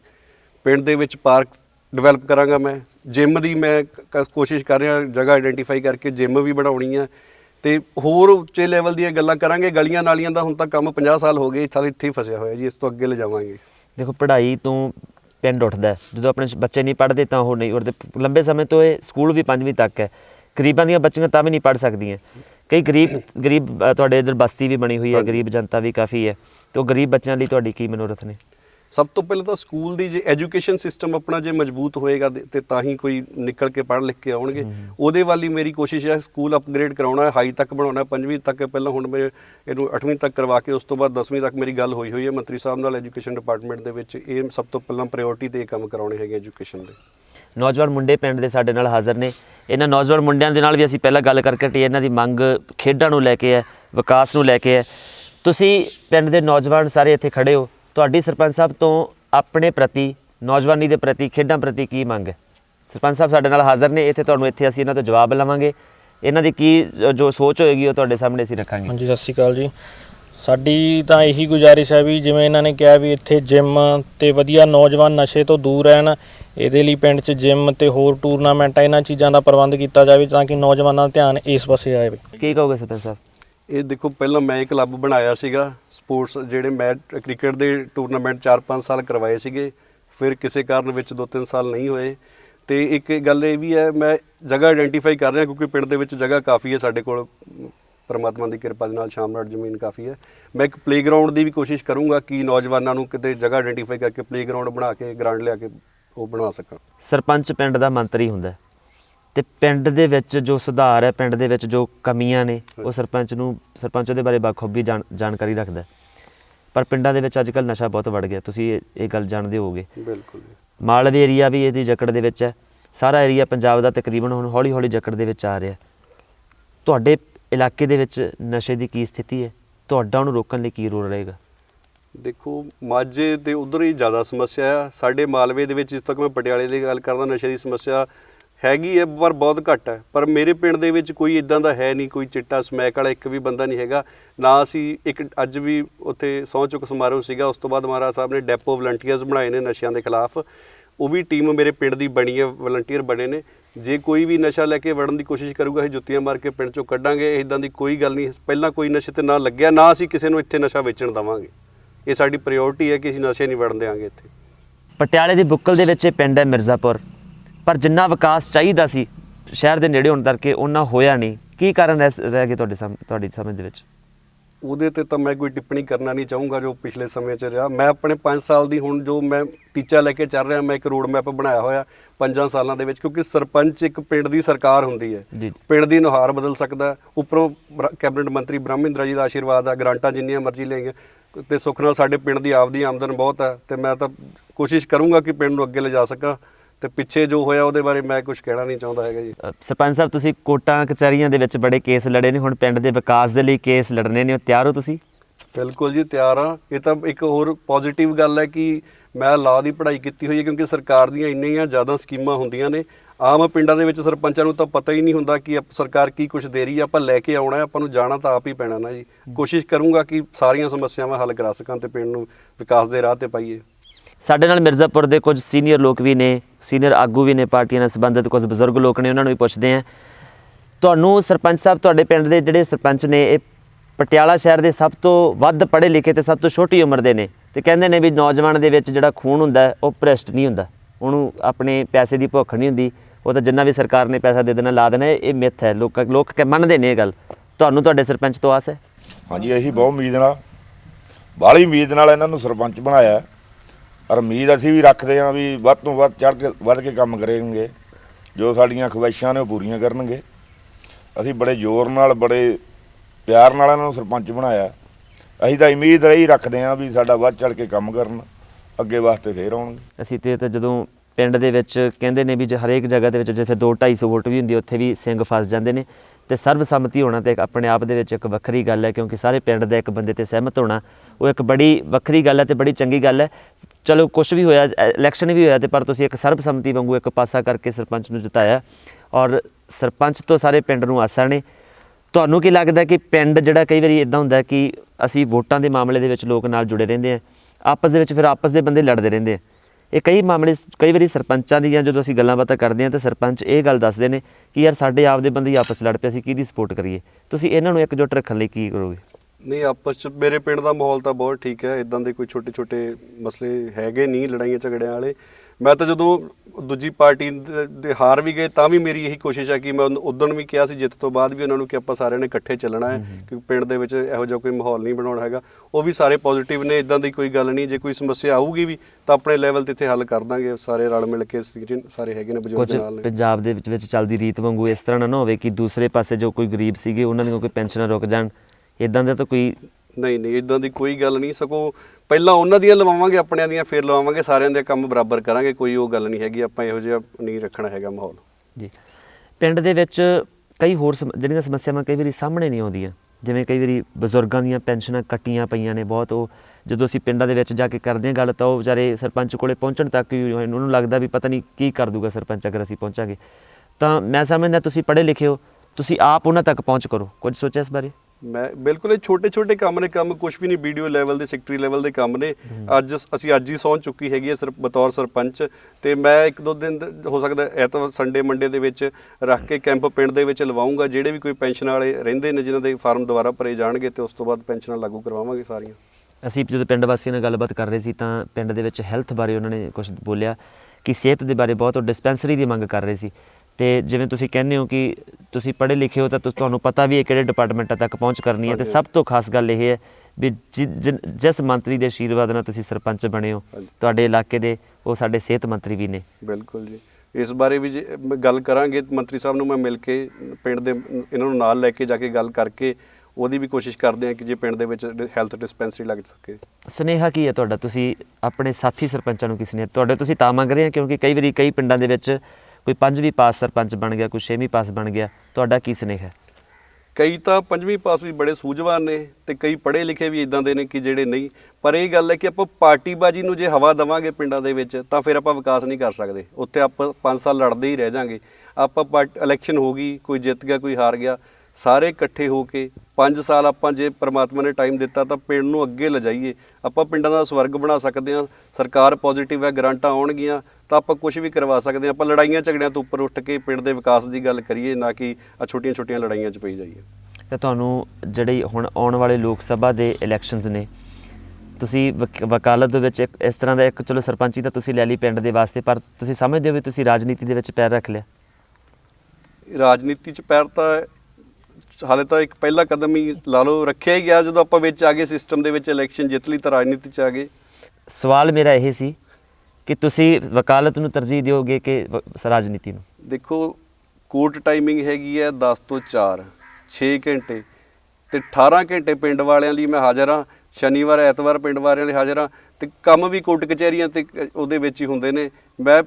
ਪਿੰਡ ਦੇ ਵਿੱਚ ਪਾਰਕ ਡਿਵੈਲਪ ਕਰਾਂਗਾ ਮੈਂ। ਜਿਮ ਦੀ ਮੈਂ ਕੋਸ਼ਿਸ਼ ਕਰ ਰਿਹਾ ਜਗ੍ਹਾ ਆਇਡੈਂਟੀਫਾਈ ਕਰਕੇ ਜਿਮ ਵੀ ਬਣਾਉਣੀ ਆ। ਤੇ ਹੋਰ ਉੱਚੇ ਲੈਵਲ ਦੀਆਂ ਗੱਲਾਂ ਕਰਾਂਗੇ। ਗਲੀਆਂ ਨਾਲੀਆਂ ਦਾ ਹੁਣ ਤੱਕ ਕੰਮ 50 ਸਾਲ ਹੋ ਗਏ ਇੱਥੇ ਇੱਥੇ ਹੀ ਫਸਿਆ ਹੋਇਆ ਜੀ ਇਸ ਤੋਂ ਅੱਗੇ ਲਿਜਾਵਾਂਗੇ। ਦੇਖੋ ਪੜ੍ਹਾਈ ਤੋਂ ਪਿੰਡ ਉੱਠਦਾ। ਜਦੋਂ ਆਪਣੇ ਬੱਚੇ ਨਹੀਂ ਪੜ੍ਹਦੇ ਤਾਂ ਉਹ ਨਹੀਂ ਉੱਠਦੇ। ਲੰਬੇ ਸਮੇਂ ਤੋਂ ਇਹ ਸਕੂਲ ਵੀ ਪੰਜਵੀਂ ਤੱਕ ਹੈ। ਗਰੀਬਾਂ ਦੀਆਂ ਬੱਚੀਆਂ ਤਾਂ ਵੀ ਨਹੀਂ ਪੜ੍ਹ ਸਕਦੀਆਂ। ਕਈ ਗਰੀਬ ਗਰੀਬ ਤੁਹਾਡੇ ਇਧਰ ਬਸਤੀ ਵੀ ਬਣੀ ਹੋਈ ਹੈ ਗਰੀਬ ਜਨਤਾ ਵੀ ਕਾਫੀ ਹੈ। ਤੇ ਉਹ ਗਰੀਬ ਬੱਚਿਆਂ ਲਈ ਤੁਹਾਡੀ ਕੀ ਮਨੋਰਥ ਨੇ? ਸਭ ਤੋਂ ਪਹਿਲਾਂ ਤਾਂ ਸਕੂਲ ਦੀ ਜੇ ਐਜੂਕੇਸ਼ਨ ਸਿਸਟਮ ਆਪਣਾ ਜੇ ਮਜ਼ਬੂਤ ਹੋਏਗਾ ਤੇ- ਤੇ ਹੀ ਕੋਈ ਨਿਕਲ ਕੇ ਪੜ੍ਹ ਲਿਖ ਕੇ ਆਉਣਗੇ। ਉਹਦੇ ਵੱਲ ਹੀ ਮੇਰੀ ਕੋਸ਼ਿਸ਼ ਹੈ ਸਕੂਲ ਅਪਗ੍ਰੇਡ ਕਰਾਉਣਾ ਹਾਈ ਤੱਕ ਬਣਾਉਣਾ ਪੰਜਵੀਂ ਤੱਕ ਪਹਿਲਾਂ ਹੁਣ ਮੈਂ ਇਹਨੂੰ 8ਵੀਂ ਤੱਕ ਕਰਵਾ ਕੇ ਉਸ ਤੋਂ ਬਾਅਦ 10ਵੀਂ ਤੱਕ ਮੇਰੀ ਗੱਲ ਹੋਈ ਹੋਈ ਹੈ। ਮੰਤਰੀ ਸਾਹਿਬ ਨਾਲ ਐਜੂਕੇਸ਼ਨ ਡਿਪਾਰਟਮੈਂਟ ਦੇ ਵਿੱਚ ਇਹ ਸਭ ਤੋਂ ਪਹਿਲਾਂ ਪ੍ਰਾਇੋਰਟੀ ਤੇ ਕੰਮ ਕਰਾਉਣੇ ਹੈਗੇ ਐਜੂਕੇਸ਼ਨ ਦੇ। ਨੌਜਵਾਨ ਮੁੰਡੇ ਪਿੰਡ ਦੇ ਸਾਡੇ ਨਾਲ ਹਾਜ਼ਰ ਨੇ। ਇਹਨਾਂ ਨੌਜਵਾਨ ਮੁੰਡਿਆਂ ਦੇ ਨਾਲ ਵੀ ਅਸੀਂ ਪਹਿਲਾਂ ਗੱਲ ਕਰਕੇ ਹਟੇ। ਇਹਨਾਂ ਦੀ ਮੰਗ ਖੇਡਾਂ ਨੂੰ ਲੈ ਕੇ ਹੈ ਵਿਕਾਸ ਨੂੰ ਲੈ ਕੇ ਹੈ। ਤੁਸੀਂ ਪਿੰਡ ਦੇ ਨੌਜਵਾਨ ਸਾਰੇ ਇੱਥੇ ਖੜੇ ਹੋ। ਤੁਹਾਡੀ ਸਰਪੰਚ ਸਾਹਿਬ ਤੋਂ ਆਪਣੇ ਪ੍ਰਤੀ ਨੌਜਵਾਨੀ ਦੇ ਪ੍ਰਤੀ ਖੇਡਾਂ ਪ੍ਰਤੀ ਕੀ ਮੰਗ ਹੈ? ਸਰਪੰਚ ਸਾਹਿਬ ਸਾਡੇ ਨਾਲ ਹਾਜ਼ਰ ਨੇ ਇੱਥੇ ਤੁਹਾਨੂੰ ਇੱਥੇ ਅਸੀਂ ਇਹਨਾਂ ਤੋਂ ਜਵਾਬ ਲਵਾਂਗੇ। ਇਹਨਾਂ ਦੀ ਕੀ ਜ- ਸੋਚ ਹੋਏਗੀ ਉਹ ਤੁਹਾਡੇ ਸਾਹਮਣੇ ਅਸੀਂ ਰੱਖਾਂਗੇ। ਹਾਂਜੀ ਸਤਿ ਸ਼੍ਰੀ ਅਕਾਲ ਜੀ। ਸਾਡੀ ਤਾਂ ਇਹੀ ਗੁਜ਼ਾਰਿਸ਼ ਹੈ ਵੀ ਜਿਵੇਂ ਇਹਨਾਂ ਨੇ ਕਿਹਾ ਵੀ ਇੱਥੇ ਜਿਮ ਤੇ ਵਧੀਆ ਨੌਜਵਾਨ ਨਸ਼ੇ ਤੋਂ ਦੂਰ ਰਹਿਣ ਇਹਦੇ ਲਈ ਪਿੰਡ 'ਚ ਜਿਮ ਤੇ ਹੋਰ ਟੂਰਨਾਮੈਂਟ ਇਹਨਾਂ ਚੀਜ਼ਾਂ ਦਾ ਪ੍ਰਬੰਧ ਕੀਤਾ ਜਾਵੇ ਤਾਂ ਕਿ ਨੌਜਵਾਨਾਂ ਦਾ ਧਿਆਨ ਇਸ ਪਾਸੇ ਆਵੇ ਕੀ ਕਹੋਗੇ ਸਰਪੰਚ ਸਾਹਿਬ? ਇਹ ਦੇਖੋ ਪਹਿਲਾਂ ਮੈਂ ਇੱਕ ਕਲੱਬ ਬਣਾਇਆ ਸੀਗਾ। ਸਪੋਰਟਸ ਜਿਹੜੇ ਮੈਂ ਕ੍ਰਿਕਟ ਦੇ ਟੂਰਨਾਮੈਂਟ 4-5 ਸਾਲ ਕਰਵਾਏ ਸੀਗੇ, ਫਿਰ ਕਿਸੇ ਕਾਰਨ ਵਿੱਚ 2-3 ਸਾਲ ਨਹੀਂ ਹੋਏ। ਤੇ ਇੱਕ ਗੱਲ ਇਹ ਵੀ ਹੈ, ਮੈਂ ਜਗ੍ਹਾ ਆਇਡੈਂਟੀਫਾਈ ਕਰ ਰਿਹਾ ਕਿਉਂਕਿ ਪਿੰਡ ਦੇ ਵਿੱਚ ਜਗ੍ਹਾ ਕਾਫੀ ਹੈ, ਸਾਡੇ ਕੋਲ ਪਰਮਾਤਮਾ ਦੀ ਕਿਰਪਾ ਦੇ ਨਾਲ ਸ਼ਾਮਲਾਟ ਜ਼ਮੀਨ ਕਾਫੀ ਹੈ। ਮੈਂ ਇੱਕ ਪਲੇਗਰਾਉਂਡ ਦੀ ਵੀ ਕੋਸ਼ਿਸ਼ ਕਰੂੰਗਾ ਕਿ ਨੌਜਵਾਨਾਂ ਨੂੰ ਕਿਤੇ ਜਗ੍ਹਾ ਆਇਡੈਂਟੀਫਾਈ ਕਰਕੇ ਪਲੇਗਰਾਉਂਡ ਬਣਾ ਕੇ ਗਰਾਊਂਡ ਲਿਆ ਕੇ ਉਹ ਬਣਾ ਸਕਾਂ। ਸਰਪੰਚ ਪਿੰਡ ਦਾ ਮੰਤਰੀ ਹੁੰਦਾ ਤੇ ਪਿੰਡ ਦੇ ਵਿੱਚ ਜੋ ਸੁਧਾਰ ਹੈ ਪਿੰਡ ਦੇ ਵਿੱਚ ਜੋ ਕਮੀਆਂ ਨੇ ਉਹ ਸਰਪੰਚ ਨੂੰ ਸਰਪੰਚ ਉਹਦੇ ਬਾਰੇ ਬਖੂਬੀ ਜਾਣ- ਜਾਣਕਾਰੀ ਰੱਖਦਾ ਹੈ। ਪਰ ਪਿੰਡਾਂ ਦੇ ਵਿੱਚ ਅੱਜਕੱਲ ਨਸ਼ਾ ਬਹੁਤ ਵੱਧ ਗਿਆ। ਤੁਸੀਂ ਇਹ ਇਹ ਗੱਲ ਜਾਣਦੇ ਹੋਵੋਗੇ। ਬਿਲਕੁਲ ਮਾਲਵੇ ਏਰੀਆ ਵੀ ਇਹਦੀ ਜਕੜ ਦੇ ਵਿੱਚ ਹੈ। ਸਾਰਾ ਏਰੀਆ ਪੰਜਾਬ ਦਾ ਤਕਰੀਬਨ ਹੁਣ ਹੌਲੀ ਹੌਲੀ ਜਕੜ ਦੇ ਵਿੱਚ ਆ ਰਿਹਾ ਤੁਹਾਡੇ ਇਲਾਕੇ ਦੇ ਵਿੱਚ ਨਸ਼ੇ ਦੀ ਕੀ ਸਥਿਤੀ ਹੈ? ਤੁਹਾਡਾ ਉਹਨੂੰ ਰੋਕਣ ਲਈ ਕੀ ਰੋਲ ਰਹੇਗਾ? ਦੇਖੋ ਮਾਝੇ ਤੇ ਉਧਰ ਹੀ ਜ਼ਿਆਦਾ ਸਮੱਸਿਆ ਆ। ਸਾਡੇ ਮਾਲਵੇ ਦੇ ਵਿੱਚ ਜਿਸ ਤੱਕ ਮੈਂ ਪਟਿਆਲੇ ਦੀ ਗੱਲ ਕਰਦਾ ਨਸ਼ੇ ਦੀ ਸਮੱਸਿਆ ਹੈਗੀ ਹੈ, ਪਰ ਬਹੁਤ ਘੱਟ ਹੈ। ਪਰ ਮੇਰੇ ਪਿੰਡ ਦੇ ਵਿੱਚ ਕੋਈ ਇਦਾਂ ਦਾ ਹੈ ਨਹੀਂ, ਕੋਈ ਚਿੱਟਾ ਸਮੈਕ ਵਾਲਾ ਇੱਕ ਵੀ ਬੰਦਾ ਨਹੀਂ ਹੈਗਾ। ਨਾ ਅਸੀਂ ਇੱਕ ਅੱਜ ਵੀ ਉੱਥੇ ਸਹੁੰ ਚੁੱਕ ਸਮਾਰੋਹ ਸੀਗਾ, ਉਸ ਤੋਂ ਬਾਅਦ ਮਹਾਰਾਜ ਸਾਹਿਬ ਨੇ ਡੈਪੋ ਵਲੰਟੀਅਰਸ ਬਣਾਏ ਨੇ ਨਸ਼ਿਆਂ ਦੇ ਖਿਲਾਫ। ਉਹ ਵੀ ਟੀਮ ਮੇਰੇ ਪਿੰਡ ਦੀ ਬਣੀ ਹੈ, ਵਲੰਟੀਅਰ ਬਣੇ ਨੇ। ਜੇ ਕੋਈ ਵੀ ਨਸ਼ਾ ਲੈ ਕੇ ਵੜਨ ਦੀ ਕੋਸ਼ਿਸ਼ ਕਰੂਗਾ, ਅਸੀਂ ਜੁੱਤੀਆਂ ਮਾਰ ਕੇ ਪਿੰਡ ਚੋਂ ਕੱਢਾਂਗੇ। ਇਦਾਂ ਦੀ ਕੋਈ ਗੱਲ ਨਹੀਂ। ਪਹਿਲਾਂ ਕੋਈ ਨਸ਼ੇ ਤੇ ਨਾ ਲੱਗਿਆ, ਨਾ ਅਸੀਂ ਕਿਸੇ ਨੂੰ ਇੱਥੇ ਨਸ਼ਾ ਵੇਚਣ ਦਵਾਂਗੇ। ਇਹ ਸਾਡੀ ਪ੍ਰਾਇੋਰਟੀ ਹੈ ਕਿ ਅਸੀਂ ਨਸ਼ੇ ਨਹੀਂ ਵੜਨ ਦੇਵਾਂਗੇ ਇੱਥੇ। ਪਟਿਆਲੇ ਦੀ ਬੁੱਕਲ ਦੇ ਵਿੱਚ ਇਹ ਪਿੰਡ ਹੈ ਮਿਰਜ਼ਾਪੁਰ। ਪਰ ਜਿੰਨਾ ਵਿਕਾਸ ਚਾਹੀਦਾ ਸੀ ਸ਼ਹਿਰ ਦੇ ਨੇੜੇ ਹੋਣ ਕਰਕੇ ਉਹਨਾਂ ਹੋਇਆ ਨਹੀਂ। ਕੀ ਕਾਰਨ ਰਹਿ ਰਹਿ ਗਏ ਤੁਹਾਡੇ ਤੁਹਾਡੀ ਸਮਝ ਦੇ ਵਿੱਚ? ਉਹਦੇ ਤੇ ਤਾਂ ਮੈਂ ਕੋਈ ਟਿੱਪਣੀ ਕਰਨਾ ਨਹੀਂ ਚਾਹੂੰਗਾ ਜੋ ਪਿਛਲੇ ਸਮੇਂ 'ਚ ਰਿਹਾ। ਮੈਂ ਆਪਣੇ 5 ਸਾਲ ਦੀ ਹੁਣ ਜੋ ਮੈਂ ਟੀਚਾ ਲੈ ਕੇ ਚੱਲ ਰਿਹਾ ਮੈਂ ਇੱਕ ਰੋਡ ਮੈਪ ਬਣਾਇਆ ਹੋਇਆ 5 ਸਾਲਾਂ ਦੇ ਵਿੱਚ ਕਿਉਂਕਿ ਸਰਪੰਚ ਇੱਕ ਪਿੰਡ ਦੀ ਸਰਕਾਰ ਹੁੰਦੀ ਹੈ। ਪਿੰਡ ਦੀ ਨੁਹਾਰ ਬਦਲ ਸਕਦਾ। ਉੱਪਰੋਂ ਕੈਬਨਿਟ ਮੰਤਰੀ ਬ੍ਰਹਮਿੰਦਰਾ ਜੀ ਦਾ ਆਸ਼ੀਰਵਾਦ ਆ ਗ੍ਰਾਂਟਾਂ ਜਿੰਨੀਆਂ ਮਰਜ਼ੀ ਲਈਆਂ ਤੇ ਸੁੱਖ ਨਾਲ ਸਾਡੇ ਪਿੰਡ ਦੀ ਆਪਦੀ ਆਮਦਨ ਬਹੁਤ ਹੈ ਤੇ ਮੈਂ ਤਾਂ ਕੋਸ਼ਿਸ਼ ਕਰੂੰਗਾ ਕਿ ਪਿੰਡ ਨੂੰ ਅੱਗੇ ਲਿਜਾ ਸਕਾਂ। ਤੇ ਪਿੱਛੇ ਜੋ ਹੋਇਆ ਉਹਦੇ ਬਾਰੇ ਮੈਂ ਕੁਝ ਕਹਿਣਾ ਨਹੀਂ ਚਾਹੁੰਦਾ ਹੈਗਾ ਜੀ। ਸਰਪੰਚ ਸਾਹਿਬ ਤੁਸੀਂ ਕੋਟਾਂ ਕਚਹਿਰੀਆਂ ਦੇ ਵਿੱਚ ਬੜੇ ਕੇਸ ਲੜੇ ਨੇ ਹੁਣ ਪਿੰਡ ਦੇ ਵਿਕਾਸ ਦੇ ਲਈ ਕੇਸ ਲੜਨੇ ਨੇ ਉਹ ਤਿਆਰ ਹੋ ਤੁਸੀਂ? ਬਿਲਕੁਲ ਜੀ ਤਿਆਰ ਆ ਇਹ ਤਾਂ ਇੱਕ ਹੋਰ ਪੋਜ਼ਿਟਿਵ ਗੱਲ ਹੈ ਕਿ ਮੈਂ ਲਾਅ ਦੀ ਪੜ੍ਹਾਈ ਕੀਤੀ ਹੋਈ ਹੈ ਕਿਉਂਕਿ ਸਰਕਾਰ ਦੀਆਂ ਇੰਨੀਆਂ ਜ਼ਿਆਦਾ ਸਕੀਮਾਂ ਹੁੰਦੀਆਂ ਨੇ। ਆਮ ਪਿੰਡਾਂ ਦੇ ਵਿੱਚ ਸਰਪੰਚਾਂ ਨੂੰ ਤਾਂ ਪਤਾ ਹੀ ਨਹੀਂ ਹੁੰਦਾ ਕਿ ਸਰਕਾਰ ਕੀ ਕੁਝ ਦੇ ਰਹੀ ਹੈ ਆਪਾਂ ਲੈ ਕੇ ਆਉਣਾ ਹੈ ਆਪਾਂ ਨੂੰ ਜਾਣਾ ਤਾਂ ਆਪ ਹੀ ਪੈਣਾ ਨਾ ਜੀ। ਕੋਸ਼ਿਸ਼ ਕਰੂੰਗਾ ਕਿ ਸਾਰੀਆਂ ਸਮੱਸਿਆਵਾਂ ਹੱਲ ਕਰਾ ਸਕਾਂ ਤੇ ਪਿੰਡ ਨੂੰ ਵਿਕਾਸ ਦੇ ਰਾਹ ਤੇ ਪਾਈਏ। ਸਾਡੇ ਨਾਲ ਮਿਰਜ਼ਾਪੁਰ ਦੇ ਕੁਝ ਸੀਨੀਅਰ ਲੋਕ ਵੀ ਨੇ ਸੀਨੀਅਰ ਆਗੂ ਵੀ ਨੇ ਪਾਰਟੀਆਂ ਨਾਲ ਸੰਬੰਧਿਤ, ਕੁਝ ਬਜ਼ੁਰਗ ਲੋਕ ਨੇ, ਉਹਨਾਂ ਨੂੰ ਵੀ ਪੁੱਛਦੇ ਆ ਤੁਹਾਨੂੰ ਸਰਪੰਚ ਸਾਹਿਬ, ਤੁਹਾਡੇ ਪਿੰਡ ਦੇ ਜਿਹੜੇ ਸਰਪੰਚ ਨੇ, ਇਹ ਪਟਿਆਲਾ ਸ਼ਹਿਰ ਦੇ ਸਭ ਤੋਂ ਵੱਧ ਪੜ੍ਹੇ ਲਿਖੇ ਤੇ ਸਭ ਤੋਂ ਛੋਟੀ ਉਮਰ ਦੇ ਨੇ ਤੇ ਕਹਿੰਦੇ ਨੇ ਵੀ ਨੌਜਵਾਨ ਦੇ ਵਿੱਚ ਜਿਹੜਾ ਖੂਨ ਹੁੰਦਾ, ਉਹ ਭ੍ਰਿਸ਼ਟ ਨਹੀਂ ਹੁੰਦਾ। ਉਹਨੂੰ ਆਪਣੇ ਪੈਸੇ ਦੀ ਭੁੱਖ ਨਹੀਂ ਹੁੰਦੀ, ਉਹ ਤਾਂ ਜਿੰਨਾ ਵੀ ਸਰਕਾਰ ਨੇ ਪੈਸਾ ਦੇ ਦੇਣਾ, ਲਾ ਦੇਣਾ, ਇਹ ਮਿੱਥ ਹੈ। ਲੋਕ ਲੋਕ ਕਹਿ- ਮੰਨਦੇ ਨੇ ਇਹ ਗੱਲ। ਤੁਹਾਨੂੰ ਤੁਹਾਡੇ ਸਰਪੰਚ ਤੋਂ ਆਸ ਹੈ? ਹਾਂਜੀ ਅਸੀਂ ਬਹੁਤ ਉਮੀਦ ਨਾਲ, ਬਾਹਲੀ ਉਮੀਦ ਨਾਲ ਇਹਨਾਂ ਨੂੰ ਸਰਪੰਚ ਬਣਾਇਆ। ਔਰ ਉਮੀਦ ਅਸੀਂ ਵੀ ਰੱਖਦੇ ਹਾਂ ਵੀ ਵੱਧ ਤੋਂ ਵੱਧ ਚੜ੍ਹ ਕੇ, ਵੱਧ ਕੇ ਕੰਮ ਕਰਨਗੇ। ਜੋ ਸਾਡੀਆਂ ਖਵਾਇਸ਼ਾਂ ਨੇ ਉਹ ਪੂਰੀਆਂ ਕਰਨਗੇ। ਅਸੀਂ ਬੜੇ ਜ਼ੋਰ ਨਾਲ, ਬੜੇ ਪਿਆਰ ਨਾਲ ਇਹਨਾਂ ਨੂੰ ਸਰਪੰਚ ਬਣਾਇਆ। ਅਸੀਂ ਤਾਂ ਉਮੀਦ ਰਹੀ ਰੱਖਦੇ ਹਾਂ ਵੀ ਸਾਡਾ ਵੱਧ ਚੜ੍ਹ ਕੇ ਕੰਮ ਕਰਨ, ਅੱਗੇ ਵਾਸਤੇ ਫੇਰ ਆਉਣਗੇ। ਅਸੀਂ ਤੇ ਤਾਂ ਜਦੋਂ ਪਿੰਡ ਦੇ ਵਿੱਚ ਕਹਿੰਦੇ ਨੇ ਵੀ ਜੇ ਹਰੇਕ ਜਗ੍ਹਾ ਦੇ ਵਿੱਚ ਜਿੱਥੇ 2 250 ਵੋਟ ਵੀ ਹੁੰਦੀ ਉੱਥੇ ਵੀ ਸਿੰਘ ਫਸ ਜਾਂਦੇ ਨੇ। ਤੇ ਸਰਬਸੰਮਤੀ ਹੋਣਾ ਤੇ ਇੱਕ ਆਪਣੇ ਆਪ ਦੇ ਵਿੱਚ ਇੱਕ ਵੱਖਰੀ ਗੱਲ ਹੈ, ਕਿਉਂਕਿ ਸਾਰੇ ਪਿੰਡ ਦੇ ਇੱਕ ਬੰਦੇ ਤੇ ਸਹਿਮਤ ਹੋਣਾ, ਉਹ ਇੱਕ ਬੜੀ ਵੱਖਰੀ ਗੱਲ ਹੈ ਤੇ ਬੜੀ ਚੰਗੀ ਗੱਲ ਹੈ। ਚਲੋ ਕੁਝ ਵੀ ਹੋਇਆ ਇਲੈਕਸ਼ਨ ਵੀ ਹੋਇਆ ਤੇ ਪਰ ਤੁਸੀਂ ਇੱਕ ਸਰਬਸੰਮਤੀ ਵਾਂਗੂ ਇੱਕ ਪਾਸਾ ਕਰਕੇ ਸਰਪੰਚ ਨੂੰ ਜਿਤਾਇਆ। ਔਰ ਸਰਪੰਚ ਤੋਂ ਸਾਰੇ ਪਿੰਡ ਨੂੰ ਆਸਾਂ ਨੇ। ਤੁਹਾਨੂੰ ਕੀ ਲੱਗਦਾ ਕਿ ਪਿੰਡ ਜਿਹੜਾ ਕਈ ਵਾਰੀ ਇਦਾਂ ਹੁੰਦਾ ਕਿ ਅਸੀਂ ਵੋਟਾਂ ਦੇ ਮਾਮਲੇ ਦੇ ਵਿੱਚ ਲੋਕ ਨਾਲ ਜੁੜੇ ਰਹਿੰਦੇ ਆ ਆਪਸ ਦੇ ਵਿੱਚ ਫਿਰ ਆਪਸ ਦੇ ਬੰਦੇ ਲੜਦੇ ਰਹਿੰਦੇ ਆ ਇਹ ਕਈ ਮਾਮਲੇ ਕਈ ਵਾਰੀ ਸਰਪੰਚਾਂ ਦੀਆਂ ਜਦੋਂ ਅਸੀਂ ਗੱਲਾਂ ਬਾਤਾਂ ਕਰਦੇ ਹਾਂ ਤਾਂ ਸਰਪੰਚ ਇਹ ਗੱਲ ਦੱਸਦੇ ਨੇ ਕਿ ਯਾਰ ਸਾਡੇ ਆਪਦੇ ਬੰਦੇ ਹੀ ਆਪਸ ਲੜ ਪਏ, ਅਸੀਂ ਕਿਹਦੀ ਸਪੋਰਟ ਕਰੀਏ? ਤੁਸੀਂ ਇਹਨਾਂ ਨੂੰ ਇੱਕਜੁੱਟ ਰੱਖਣ ਲਈ ਕੀ ਕਰੋਗੇ? ਨਹੀਂ ਆਪਸ ਚ ਮੇਰੇ ਪਿੰਡ ਦਾ ਮਾਹੌਲ ਤਾਂ ਬਹੁਤ ਠੀਕ ਹੈ। ਇਦਾਂ ਦੇ ਕੋਈ ਛੋਟੇ ਛੋਟੇ ਮਸਲੇ ਹੈਗੇ ਨਹੀਂ ਲੜਾਈਆਂ ਝਗੜਿਆਂ ਵਾਲੇ। ਮੈਂ ਤਾਂ ਜਦੋਂ ਦੂਜੀ ਪਾਰਟੀ ਦੇ- ਦੇ ਹਾਰ ਵੀ ਗਏ ਤਾਂ ਵੀ ਮੇਰੀ ਇਹੀ ਕੋਸ਼ਿਸ਼ ਹੈ ਕਿ ਮੈਂ ਉਦੋਂ ਵੀ ਕਿਹਾ ਸੀ ਜਿੱਤ ਤੋਂ ਬਾਅਦ ਵੀ ਉਹਨਾਂ ਨੂੰ ਕਿ ਆਪਾਂ ਸਾਰਿਆਂ ਨੇ ਇਕੱਠੇ ਚੱਲਣਾ ਹੈ ਕਿ ਪਿੰਡ ਦੇ ਵਿੱਚ ਇਹੋ ਜਿਹਾ ਕੋਈ ਮਾਹੌਲ ਨਹੀਂ ਬਣਾਉਣਾ ਹੈਗਾ। ਉਹ ਵੀ ਸਾਰੇ ਪੋਜ਼ਿਟਿਵ ਨੇ ਇਦਾਂ ਦੀ ਕੋਈ ਗੱਲ ਨਹੀਂ। ਜੇ ਕੋਈ ਸਮੱਸਿਆ ਆਊਗੀ ਵੀ ਤਾਂ ਆਪਣੇ ਲੈਵਲ ਤੇ ਇੱਥੇ ਹੱਲ ਕਰ ਦਾਂਗੇ। ਸਾਰੇ ਰਲ ਮਿਲ ਕੇ ਸਾਰੇ ਹੈਗੇ ਨੇ ਬਜ਼ੁਰਗ ਕੁਝ ਨਾਲ ਨੇ। ਪੰਜਾਬ ਦੇ ਵਿੱਚ ਵਿੱਚ ਚੱਲਦੀ ਰੀਤ ਵਾਂਗੂ ਇਸ ਤਰ੍ਹਾਂ ਨਾ ਨਾ ਹੋਵੇ ਕਿ ਦੂਸਰੇ ਪਾਸੇ ਜੋ ਕੋਈ ਗਰੀਬ ਸੀਗੇ ਉਹਨਾਂ ਦੀਆਂ ਕੋਈ ਪੈਨਸ਼ਨਾਂ ਰੁਕ ਜਾਣ। ਇਦਾਂ ਦਾ ਤਾਂ ਕੋਈ ਨਹੀਂ ਨਹੀਂ ਇਦਾਂ ਦੀ ਕੋਈ ਗੱਲ ਨਹੀਂ। ਸਗੋਂ ਪਹਿਲਾਂ ਉਹਨਾਂ ਦੀਆਂ ਲਵਾਵਾਂਗੇ ਆਪਣਿਆਂ ਦੀਆਂ ਫੇਰ ਲਵਾਵਾਂਗੇ ਸਾਰਿਆਂ ਦੇ ਕੰਮ ਬਰਾਬਰ ਕਰਾਂਗੇ ਕੋਈ ਉਹ ਗੱਲ ਨਹੀਂ ਹੈਗੀ ਆਪਾਂ ਇਹੋ ਜਿਹਾ ਨਹੀਂ ਰੱਖਣਾ ਹੈਗਾ ਮਾਹੌਲ। ਜੀ। ਪਿੰਡ ਦੇ ਵਿੱਚ ਕਈ ਹੋਰ ਸਮ- ਜਿਹੜੀਆਂ ਸਮੱਸਿਆਵਾਂ ਕਈ ਵਾਰੀ ਸਾਹਮਣੇ ਨਹੀਂ ਆਉਂਦੀਆਂ। ਜਿਵੇਂ ਕਈ ਵਾਰੀ ਬਜ਼ੁਰਗਾਂ ਦੀਆਂ ਪੈਨਸ਼ਨਾਂ ਕੱਟੀਆਂ ਪਈਆਂ ਨੇ ਬਹੁਤ ਉਹ ਜਦੋਂ ਅਸੀਂ ਪਿੰਡਾਂ ਦੇ ਵਿੱਚ ਜਾ ਕੇ ਕਰਦੇ ਹਾਂ ਗੱਲ ਤਾਂ ਉਹ ਵਿਚਾਰੇ ਸਰਪੰਚ ਕੋਲੇ ਪਹੁੰਚਣ ਤੱਕ ਹੀ ਉਹਨਾਂ ਨੂੰ ਲੱਗਦਾ ਵੀ ਪਤਾ ਨਹੀਂ ਕੀ ਕਰ ਦੂਗਾ ਸਰਪੰਚ ਅਗਰ ਅਸੀਂ ਪਹੁੰਚਾਂਗੇ। ਤਾਂ ਮੈਂ ਸਮਝਦਾ ਤੁਸੀਂ ਪੜ੍ਹੇ ਲਿਖੇ ਹੋ ਤੁਸੀਂ ਆਪ ਉਹਨਾਂ ਤੱਕ ਪਹੁੰਚ ਕਰੋ। ਕੁਝ ਸੋਚਿਆ ਇਸ ਬਾਰੇ? ਮੈਂ ਬਿਲਕੁਲ ਇਹ ਛੋਟੇ ਛੋਟੇ ਕੰਮ ਨੇ ਕੰਮ ਕੁਝ ਵੀ ਨਹੀਂ ਵੀਡੀਓ ਲੈਵਲ ਦੇ ਸੈਕਟਰੀ ਲੈਵਲ ਦੇ ਕੰਮ ਨੇ। ਅੱਜ ਅਸੀਂ ਅੱਜ ਹੀ ਸੌਂ ਚੁੱਕੀ ਹੈਗੀ ਹੈ ਸਰ ਬਤੌਰ ਸਰਪੰਚ। ਤੇ ਮੈਂ ਇੱਕ ਦੋ ਦਿਨ ਹੋ ਸਕਦਾ ਐਤਵਾਰ ਸੰਡੇ ਮੰਡੇ ਦੇ ਵਿੱਚ ਰੱਖ ਕੇ ਕੈਂਪ ਪਿੰਡ ਦੇ ਵਿੱਚ ਲਵਾਉਂਗਾ ਜਿਹੜੇ ਵੀ ਕੋਈ ਪੈਨਸ਼ਨ ਵਾਲੇ ਰਹਿੰਦੇ ਨੇ ਜਿਨ੍ਹਾਂ ਦੇ ਫਾਰਮ ਦੁਬਾਰਾ ਭਰੇ ਜਾਣਗੇ ਤੇ ਉਸ ਤੋਂ ਬਾਅਦ ਪੈਨਸ਼ਨਾਂ ਲਾਗੂ ਕਰਵਾਵਾਂਗੇ ਸਾਰੀਆਂ। ਅਸੀਂ ਜਦੋਂ ਪਿੰਡ ਵਾਸੀਆਂ ਨਾਲ ਗੱਲਬਾਤ ਕਰ ਰਹੇ ਸੀ ਤਾਂ ਪਿੰਡ ਦੇ ਵਿੱਚ ਹੈਲਥ ਬਾਰੇ ਉਹਨਾਂ ਨੇ ਕੁਝ ਬੋਲਿਆ ਕਿ ਸਿਹਤ ਦੇ ਬਾਰੇ ਬਹੁਤ ਉਹ ਡਿਸਪੈਂਸਰੀ ਦੀ ਮੰਗ ਕਰ ਰਹੇ ਸੀ। ਤੇ ਜਿਵੇਂ ਤੁਸੀਂ ਕਹਿੰਦੇ ਹੋ ਕਿ ਤੁਸੀਂ ਪੜ੍ਹੇ ਲਿਖੇ ਹੋ ਤਾਂ ਤੁਹਾਨੂੰ ਪਤਾ ਵੀ ਹੈ ਕਿਹੜੇ ਡਿਪਾਰਟਮੈਂਟਾਂ ਤੱਕ ਪਹੁੰਚ ਕਰਨੀ ਹੈ ਤੇ ਸਭ ਤੋਂ ਖਾਸ ਗੱਲ ਇਹ ਹੈ ਵੀ ਜਿ- ਜਿਨ- ਜਿਸ ਮੰਤਰੀ ਦੇ ਆਸ਼ੀਰਵਾਦ ਨਾਲ ਤੁਸੀਂ ਸਰਪੰਚ ਬਣੇ ਹੋ ਹਾਂਜੀ। ਤੁਹਾਡੇ ਇਲਾਕੇ ਦੇ ਉਹ ਸਾਡੇ ਸਿਹਤ ਮੰਤਰੀ ਵੀ ਨੇ। ਬਿਲਕੁਲ ਜੀ। ਇਸ ਬਾਰੇ ਵੀ ਜੇ ਮ- ਗੱਲ ਕਰਾਂਗੇ ਮੰਤਰੀ ਸਾਹਿਬ ਨੂੰ ਮੈਂ ਮਿਲ ਕੇ ਪਿੰਡ ਦੇ ਇਹਨਾਂ ਨੂੰ ਨਾਲ ਲੈ ਕੇ ਜਾ ਕੇ ਗੱਲ ਕਰਕੇ ਉਹਦੀ ਵੀ ਕੋਸ਼ਿਸ਼ ਕਰਦੇ ਹਾਂ ਕਿ ਜੇ ਪਿੰਡ ਦੇ ਵਿੱਚ ਹੈਲਥ ਡਿਸਪੈਂਸਰੀ ਲੱਗ ਸਕੇ। ਸੁਨੇਹਾ ਕੀ ਹੈ ਤੁਹਾਡਾ? ਤੁਸੀਂ ਆਪਣੇ ਸਾਥੀ ਸਰਪੰਚਾਂ ਨੂੰ ਕਿਸ ਨੇ ਤੁਹਾਡੇ ਤੁਸੀਂ ਤਾਂ ਮੰਗ ਰਹੇ ਹੋ ਕਿਉਂਕਿ ਕਈ ਵਾਰੀ ਕਈ ਪਿੰਡਾਂ ਦੇ ਵਿੱਚ ਕੋਈ ਪੰਜਵੀਂ ਪਾਸ ਸਰਪੰਚ ਬਣ ਗਿਆ, ਕੋਈ ਛੇਵੀਂ ਪਾਸ ਬਣ ਗਿਆ, ਤੁਹਾਡਾ ਕੀ ਸੁਨੇਹਾ ਹੈ? ਕਈ ਤਾਂ ਪੰਜਵੀਂ ਪਾਸ ਵੀ ਬੜੇ ਸੂਝਵਾਨ ਨੇ ਤੇ ਕਈ ਪੜ੍ਹੇ ਲਿਖੇ ਵੀ ਇਦਾਂ ਦੇ ਨੇ ਕਿ ਜਿਹੜੇ ਨਹੀਂ। ਪਰ ਇਹ ਗੱਲ ਹੈ ਕਿ ਆਪਾਂ ਪਾਰਟੀਬਾਜੀ ਨੂੰ ਜੇ ਹਵਾ ਦੇਵਾਂਗੇ ਪਿੰਡਾਂ ਦੇ ਵਿੱਚ, ਤਾਂ ਫਿਰ ਆਪਾਂ ਵਿਕਾਸ ਨਹੀਂ ਕਰ ਸਕਦੇ। ਉੱਥੇ ਆਪਾਂ 5 ਸਾਲ ਲੜਦੇ ਹੀ ਰਹਿ ਜਾਾਂਗੇ। ਆਪਾਂ ਇਲੈਕਸ਼ਨ ਹੋ ਗਈ, ਕੋਈ ਜਿੱਤ ਗਿਆ, ਕੋਈ ਹਾਰ ਗਿਆ, ਸਾਰੇ ਇਕੱਠੇ ਹੋ ਕੇ 5 ਸਾਲ ਆਪਾਂ ਜੇ ਪ੍ਰਮਾਤਮਾ ਨੇ ਟਾਈਮ ਦਿੱਤਾ ਤਾਂ ਪਿੰਡ ਨੂੰ ਅੱਗੇ ਲਿਜਾਈਏ। ਆਪਾਂ ਪਿੰਡਾਂ ਦਾ ਸਵਰਗ ਬਣਾ ਸਕਦੇ ਹਾਂ ਸਰਕਾਰ ਪੋਜ਼ਿਟਿਵ ਹੈ ਗਰਾਂਟਾਂ ਆਉਣਗੀਆਂ ਤਾਂ ਆਪਾਂ ਕੁਝ ਵੀ ਕਰਵਾ ਸਕਦੇ ਹਾਂ। ਆਪਾਂ ਲੜਾਈਆਂ ਝਗੜਿਆਂ ਤੋਂ ਉੱਪਰ ਉੱਠ ਕੇ ਪਿੰਡ ਦੇ ਵਿਕਾਸ ਦੀ ਗੱਲ ਕਰੀਏ ਨਾ ਕਿ ਆ ਛੋਟੀਆਂ-ਛੋਟੀਆਂ ਲੜਾਈਆਂ 'ਚ ਪਈ ਜਾਈਏ। ਤੇ ਤੁਹਾਨੂੰ ਜਿਹੜੀ ਹੁਣ ਆਉਣ ਵਾਲੇ ਲੋਕ ਸਭਾ ਦੇ ਇਲੈਕਸ਼ਨਸ ਨੇ ਤੁਸੀਂ ਵਕ- ਵਕਾਲਤ ਦੇ ਵਿੱਚ ਇਸ ਤਰ੍ਹਾਂ ਦਾ ਇੱਕ ਚਲੋ ਸਰਪੰਚੀ ਤਾਂ ਤੁਸੀਂ ਲੈ ਲਈ ਪਿੰਡ ਦੇ ਵਾਸਤੇ ਪਰ ਤੁਸੀਂ ਸਮਝਦੇ ਹੋ ਵੀ ਤੁਸੀਂ ਰਾਜਨੀਤੀ ਦੇ ਵਿੱਚ ਪੈਰ ਰੱਖ ਲਿਆ? ਰਾਜਨੀਤੀ 'ਚ ਪੈਰ ਤਾਂ ਹਾਲੇ ਤਾਂ ਇੱਕ ਪਹਿਲਾ ਕਦਮ ਹੀ ਲਾ ਲਓ ਰੱਖਿਆ ਹੀ ਗਿਆ ਜਦੋਂ ਆਪਾਂ ਵਿੱਚ ਆ ਗਏ ਸਿਸਟਮ ਦੇ ਵਿੱਚ ਇਲੈਕਸ਼ਨ ਜਿੱਤ ਲਈ ਤਾਂ ਰਾਜਨੀਤੀ 'ਚ ਆ ਗਏ। ਸਵਾਲ ਮੇਰਾ ਇਹ ਸੀ ਕਿ ਤੁਸੀਂ ਵਕਾਲਤ ਨੂੰ ਤਰਜੀਹ ਦਿਓਗੇ ਕਿ ਵ- ਰਾਜਨੀਤੀ ਨੂੰ? ਦੇਖੋ ਕੋਰਟ ਟਾਈਮਿੰਗ ਹੈਗੀ ਹੈ 10 ਤੋਂ 4 6 ਘੰਟੇ ਤੇ 18 ਘੰਟੇ ਪਿੰਡ ਵਾਲਿਆਂ ਲਈ ਮੈਂ ਹਾਜ਼ਰ ਹਾਂ ਸ਼ਨੀਵਾਰ ਐਤਵਾਰ ਪਿੰਡ ਵਾਲਿਆਂ ਲਈ ਹਾਜ਼ਰ ਹਾਂ ਤੇ ਕੰਮ ਵੀ ਕੋਰਟ ਕਚਹਿਰੀਆਂ ਤੇ ਕ- ਉਹਦੇ ਵਿੱਚ ਹੀ ਹੁੰਦੇ ਨੇ। ਮੈਂ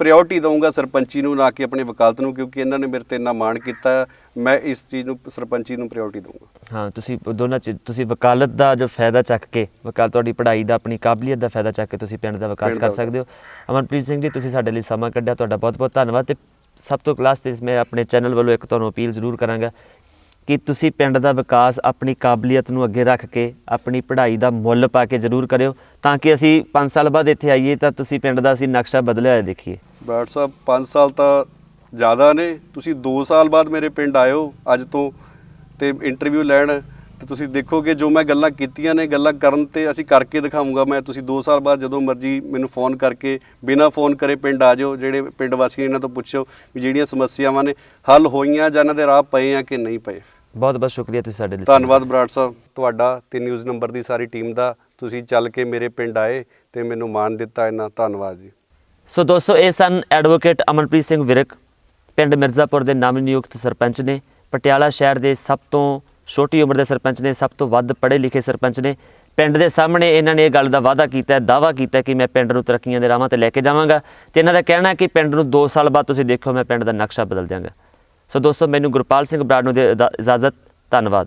ਪ੍ਰਾਇੋਰਟੀ ਦਊਂਗਾ ਸਰਪੰਚੀ ਨੂੰ ਨਾ ਕਿ ਆਪਣੀ ਵਕਾਲਤ ਨੂੰ ਕਿਉਂਕਿ ਇਹਨਾਂ ਨੇ ਮੇਰੇ ਤੇ ਇੰਨਾ ਮਾਣ ਕੀਤਾ। ਮੈਂ ਇਸ ਚੀਜ਼ ਨੂੰ ਸਰਪੰਚੀ ਨੂੰ ਪ੍ਰਾਇੋਰਟੀ ਦਊਂਗਾ ਹਾਂ ਤੁਸੀਂ ਦੋਨਾਂ ਚ ਤੁਸੀਂ ਵਕਾਲਤ ਦਾ ਜੋ ਫਾਇਦਾ ਚੱਕ ਕੇ ਵਕਾਲ ਤੁਹਾਡੀ ਪੜ੍ਹਾਈ ਦਾ ਆਪਣੀ ਕਾਬਲੀਅਤ ਦਾ ਫਾਇਦਾ ਚੱਕ ਕੇ ਤੁਸੀਂ ਪਿੰਡ ਦਾ ਵਿਕਾਸ ਕਰ ਸਕਦੇ ਹੋ ਅਮਨਪ੍ਰੀਤ ਸਿੰਘ ਜੀ ਤੁਸੀਂ ਸਾਡੇ ਲਈ ਸਮਾਂ ਕੱਢਿਆ ਤੁਹਾਡਾ ਬਹੁਤ ਬਹੁਤ ਧੰਨਵਾਦ ਤੇ ਸਭ ਤੋਂ ਕਲਾਸ ਤੇ ਮੈਂ ਆਪਣੇ ਚੈਨਲ ਵੱਲੋਂ ਇੱਕ ਤੁਹਾਨੂੰ ਅਪੀਲ ਜ਼ਰੂਰ ਕਰਾਂਗਾ ਕਿ ਤੁਸੀਂ ਪਿੰਡ ਦਾ ਵਿਕਾਸ ਆਪਣੀ ਕਾਬਲੀਅਤ ਨੂੰ ਅੱਗੇ ਰੱਖ ਕੇ ਆਪਣੀ ਪੜ੍ਹਾਈ ਦਾ ਮੁੱਲ ਪਾ ਕੇ ਜ਼ਰੂਰ ਕਰਿਓ, ਤਾਂ ਕਿ ਅਸੀਂ 5 ਸਾਲ ਬਾਅਦ ਇੱਥੇ ਆਈਏ ਤਾਂ ਤੁਸੀਂ ਪਿੰਡ ਦਾ ਅਸੀਂ ਨਕਸ਼ਾ ਬਦਲਿਆ ਹੋਇਆ ਦੇਖੀਏ। ਬਰਾੜ ਸਾਹਿਬ 5 ਸਾਲ ਤਾਂ ਜ਼ਿਆਦਾ ਨੇ। ਤੁਸੀਂ 2 ਸਾਲ ਬਾਅਦ ਮੇਰੇ ਪਿੰਡ ਆਇਓ ਅੱਜ ਤੋਂ ਤੇ ਇੰਟਰਵਿਊ ਲੈਣ। ਤੇ ਤੁਸੀਂ ਦੇਖੋਗੇ ਜੋ ਮੈਂ ਗੱਲਾਂ ਕੀਤੀਆਂ ਨੇ, ਗੱਲਾਂ ਕਰਨ ਤੇ ਅਸੀਂ ਕਰਕੇ ਦਿਖਾਉਂਗਾ ਮੈਂ। ਤੁਸੀਂ 2 ਸਾਲ ਬਾਅਦ ਜਦੋਂ ਮਰਜ਼ੀ ਮੈਨੂੰ ਫੋਨ ਕਰਕੇ, ਬਿਨਾ ਫੋਨ ਕਰੇ ਪਿੰਡ ਆ ਜਾਓ, ਜਿਹੜੇ ਪਿੰਡ ਵਾਸੀ ਇਹਨਾਂ ਤੋਂ ਪੁੱਛੋ ਵੀ ਜਿਹੜੀਆਂ ਸਮੱਸਿਆਵਾਂ ਨੇ, ਹੱਲ ਹੋਈਆਂ ਜਾਂ ਇਹਨਾਂ ਦੇ ਰਾਹ ਪਏ ਆ ਕਿ ਨਹੀਂ ਪਏ। ਬਹੁਤ ਬਹੁਤ ਸ਼ੁਕਰੀਆ ਤੁਸੀਂ ਸਾਡੇ ਲਈ ਧੰਨਵਾਦ ਬਰਾੜ ਸਾਹਿਬ ਤੁਹਾਡਾ ਤੇ ਨਿਊਜ਼ ਨੰਬਰ ਦੀ ਸਾਰੀ ਟੀਮ ਦਾ। ਤੁਸੀਂ ਚੱਲ ਕੇ ਮੇਰੇ ਪਿੰਡ ਆਏ ਤੇ ਮੈਨੂੰ ਮਾਣ ਦਿੱਤਾ ਇਹਨਾਂ ਧੰਨਵਾਦ ਜੀ। ਸੋ ਦੋਸਤੋ ਇਹ ਸਨ ਐਡਵੋਕੇਟ ਅਮਨਪ੍ਰੀਤ ਸਿੰਘ ਵਿਰਕ। ਪਿੰਡ ਮਿਰਜ਼ਾਪੁਰ ਦੇ ਨਵ ਨਿਯੁਕਤ ਸਰਪੰਚ ਨੇ। ਪਟਿਆਲਾ ਸ਼ਹਿਰ ਦੇ ਸਭ ਤੋਂ ਛੋਟੀ ਉਮਰ ਦੇ ਸਰਪੰਚ ਨੇ ਸਭ ਤੋਂ ਵੱਧ ਪੜ੍ਹੇ ਲਿਖੇ ਸਰਪੰਚ ਨੇ। ਪਿੰਡ ਦੇ ਸਾਹਮਣੇ ਇਹਨਾਂ ਨੇ ਇਹ ਗੱਲ ਦਾ ਵਾਅਦਾ ਕੀਤਾ ਹੈ ਦਾਵਾ ਕੀਤਾ ਕਿ ਮੈਂ ਪਿੰਡ ਨੂੰ ਤਰੱਕੀਆਂ ਦੇ ਰਾਹਾਂ ਤੇ ਲੈ ਕੇ ਜਾਵਾਂਗਾ। ਤੇ ਇਹਨਾਂ ਦਾ ਕਹਿਣਾ ਹੈ ਕਿ ਪਿੰਡ ਨੂੰ 2 ਸਾਲ ਬਾਅਦ ਤੁਸੀਂ ਦੇਖੋ ਮੈਂ ਪਿੰਡ ਦਾ ਨਕਸ਼ਾ ਬਦਲ ਦਿਆਂਗਾ। ਸੋ ਦੋਸਤੋ ਮੈਨੂੰ ਗੁਰਪਾਲ ਸਿੰਘ ਬਰਾੜ ਨੂੰ ਦੇ ਇਜਾਜ਼ਤ। ਧੰਨਵਾਦ।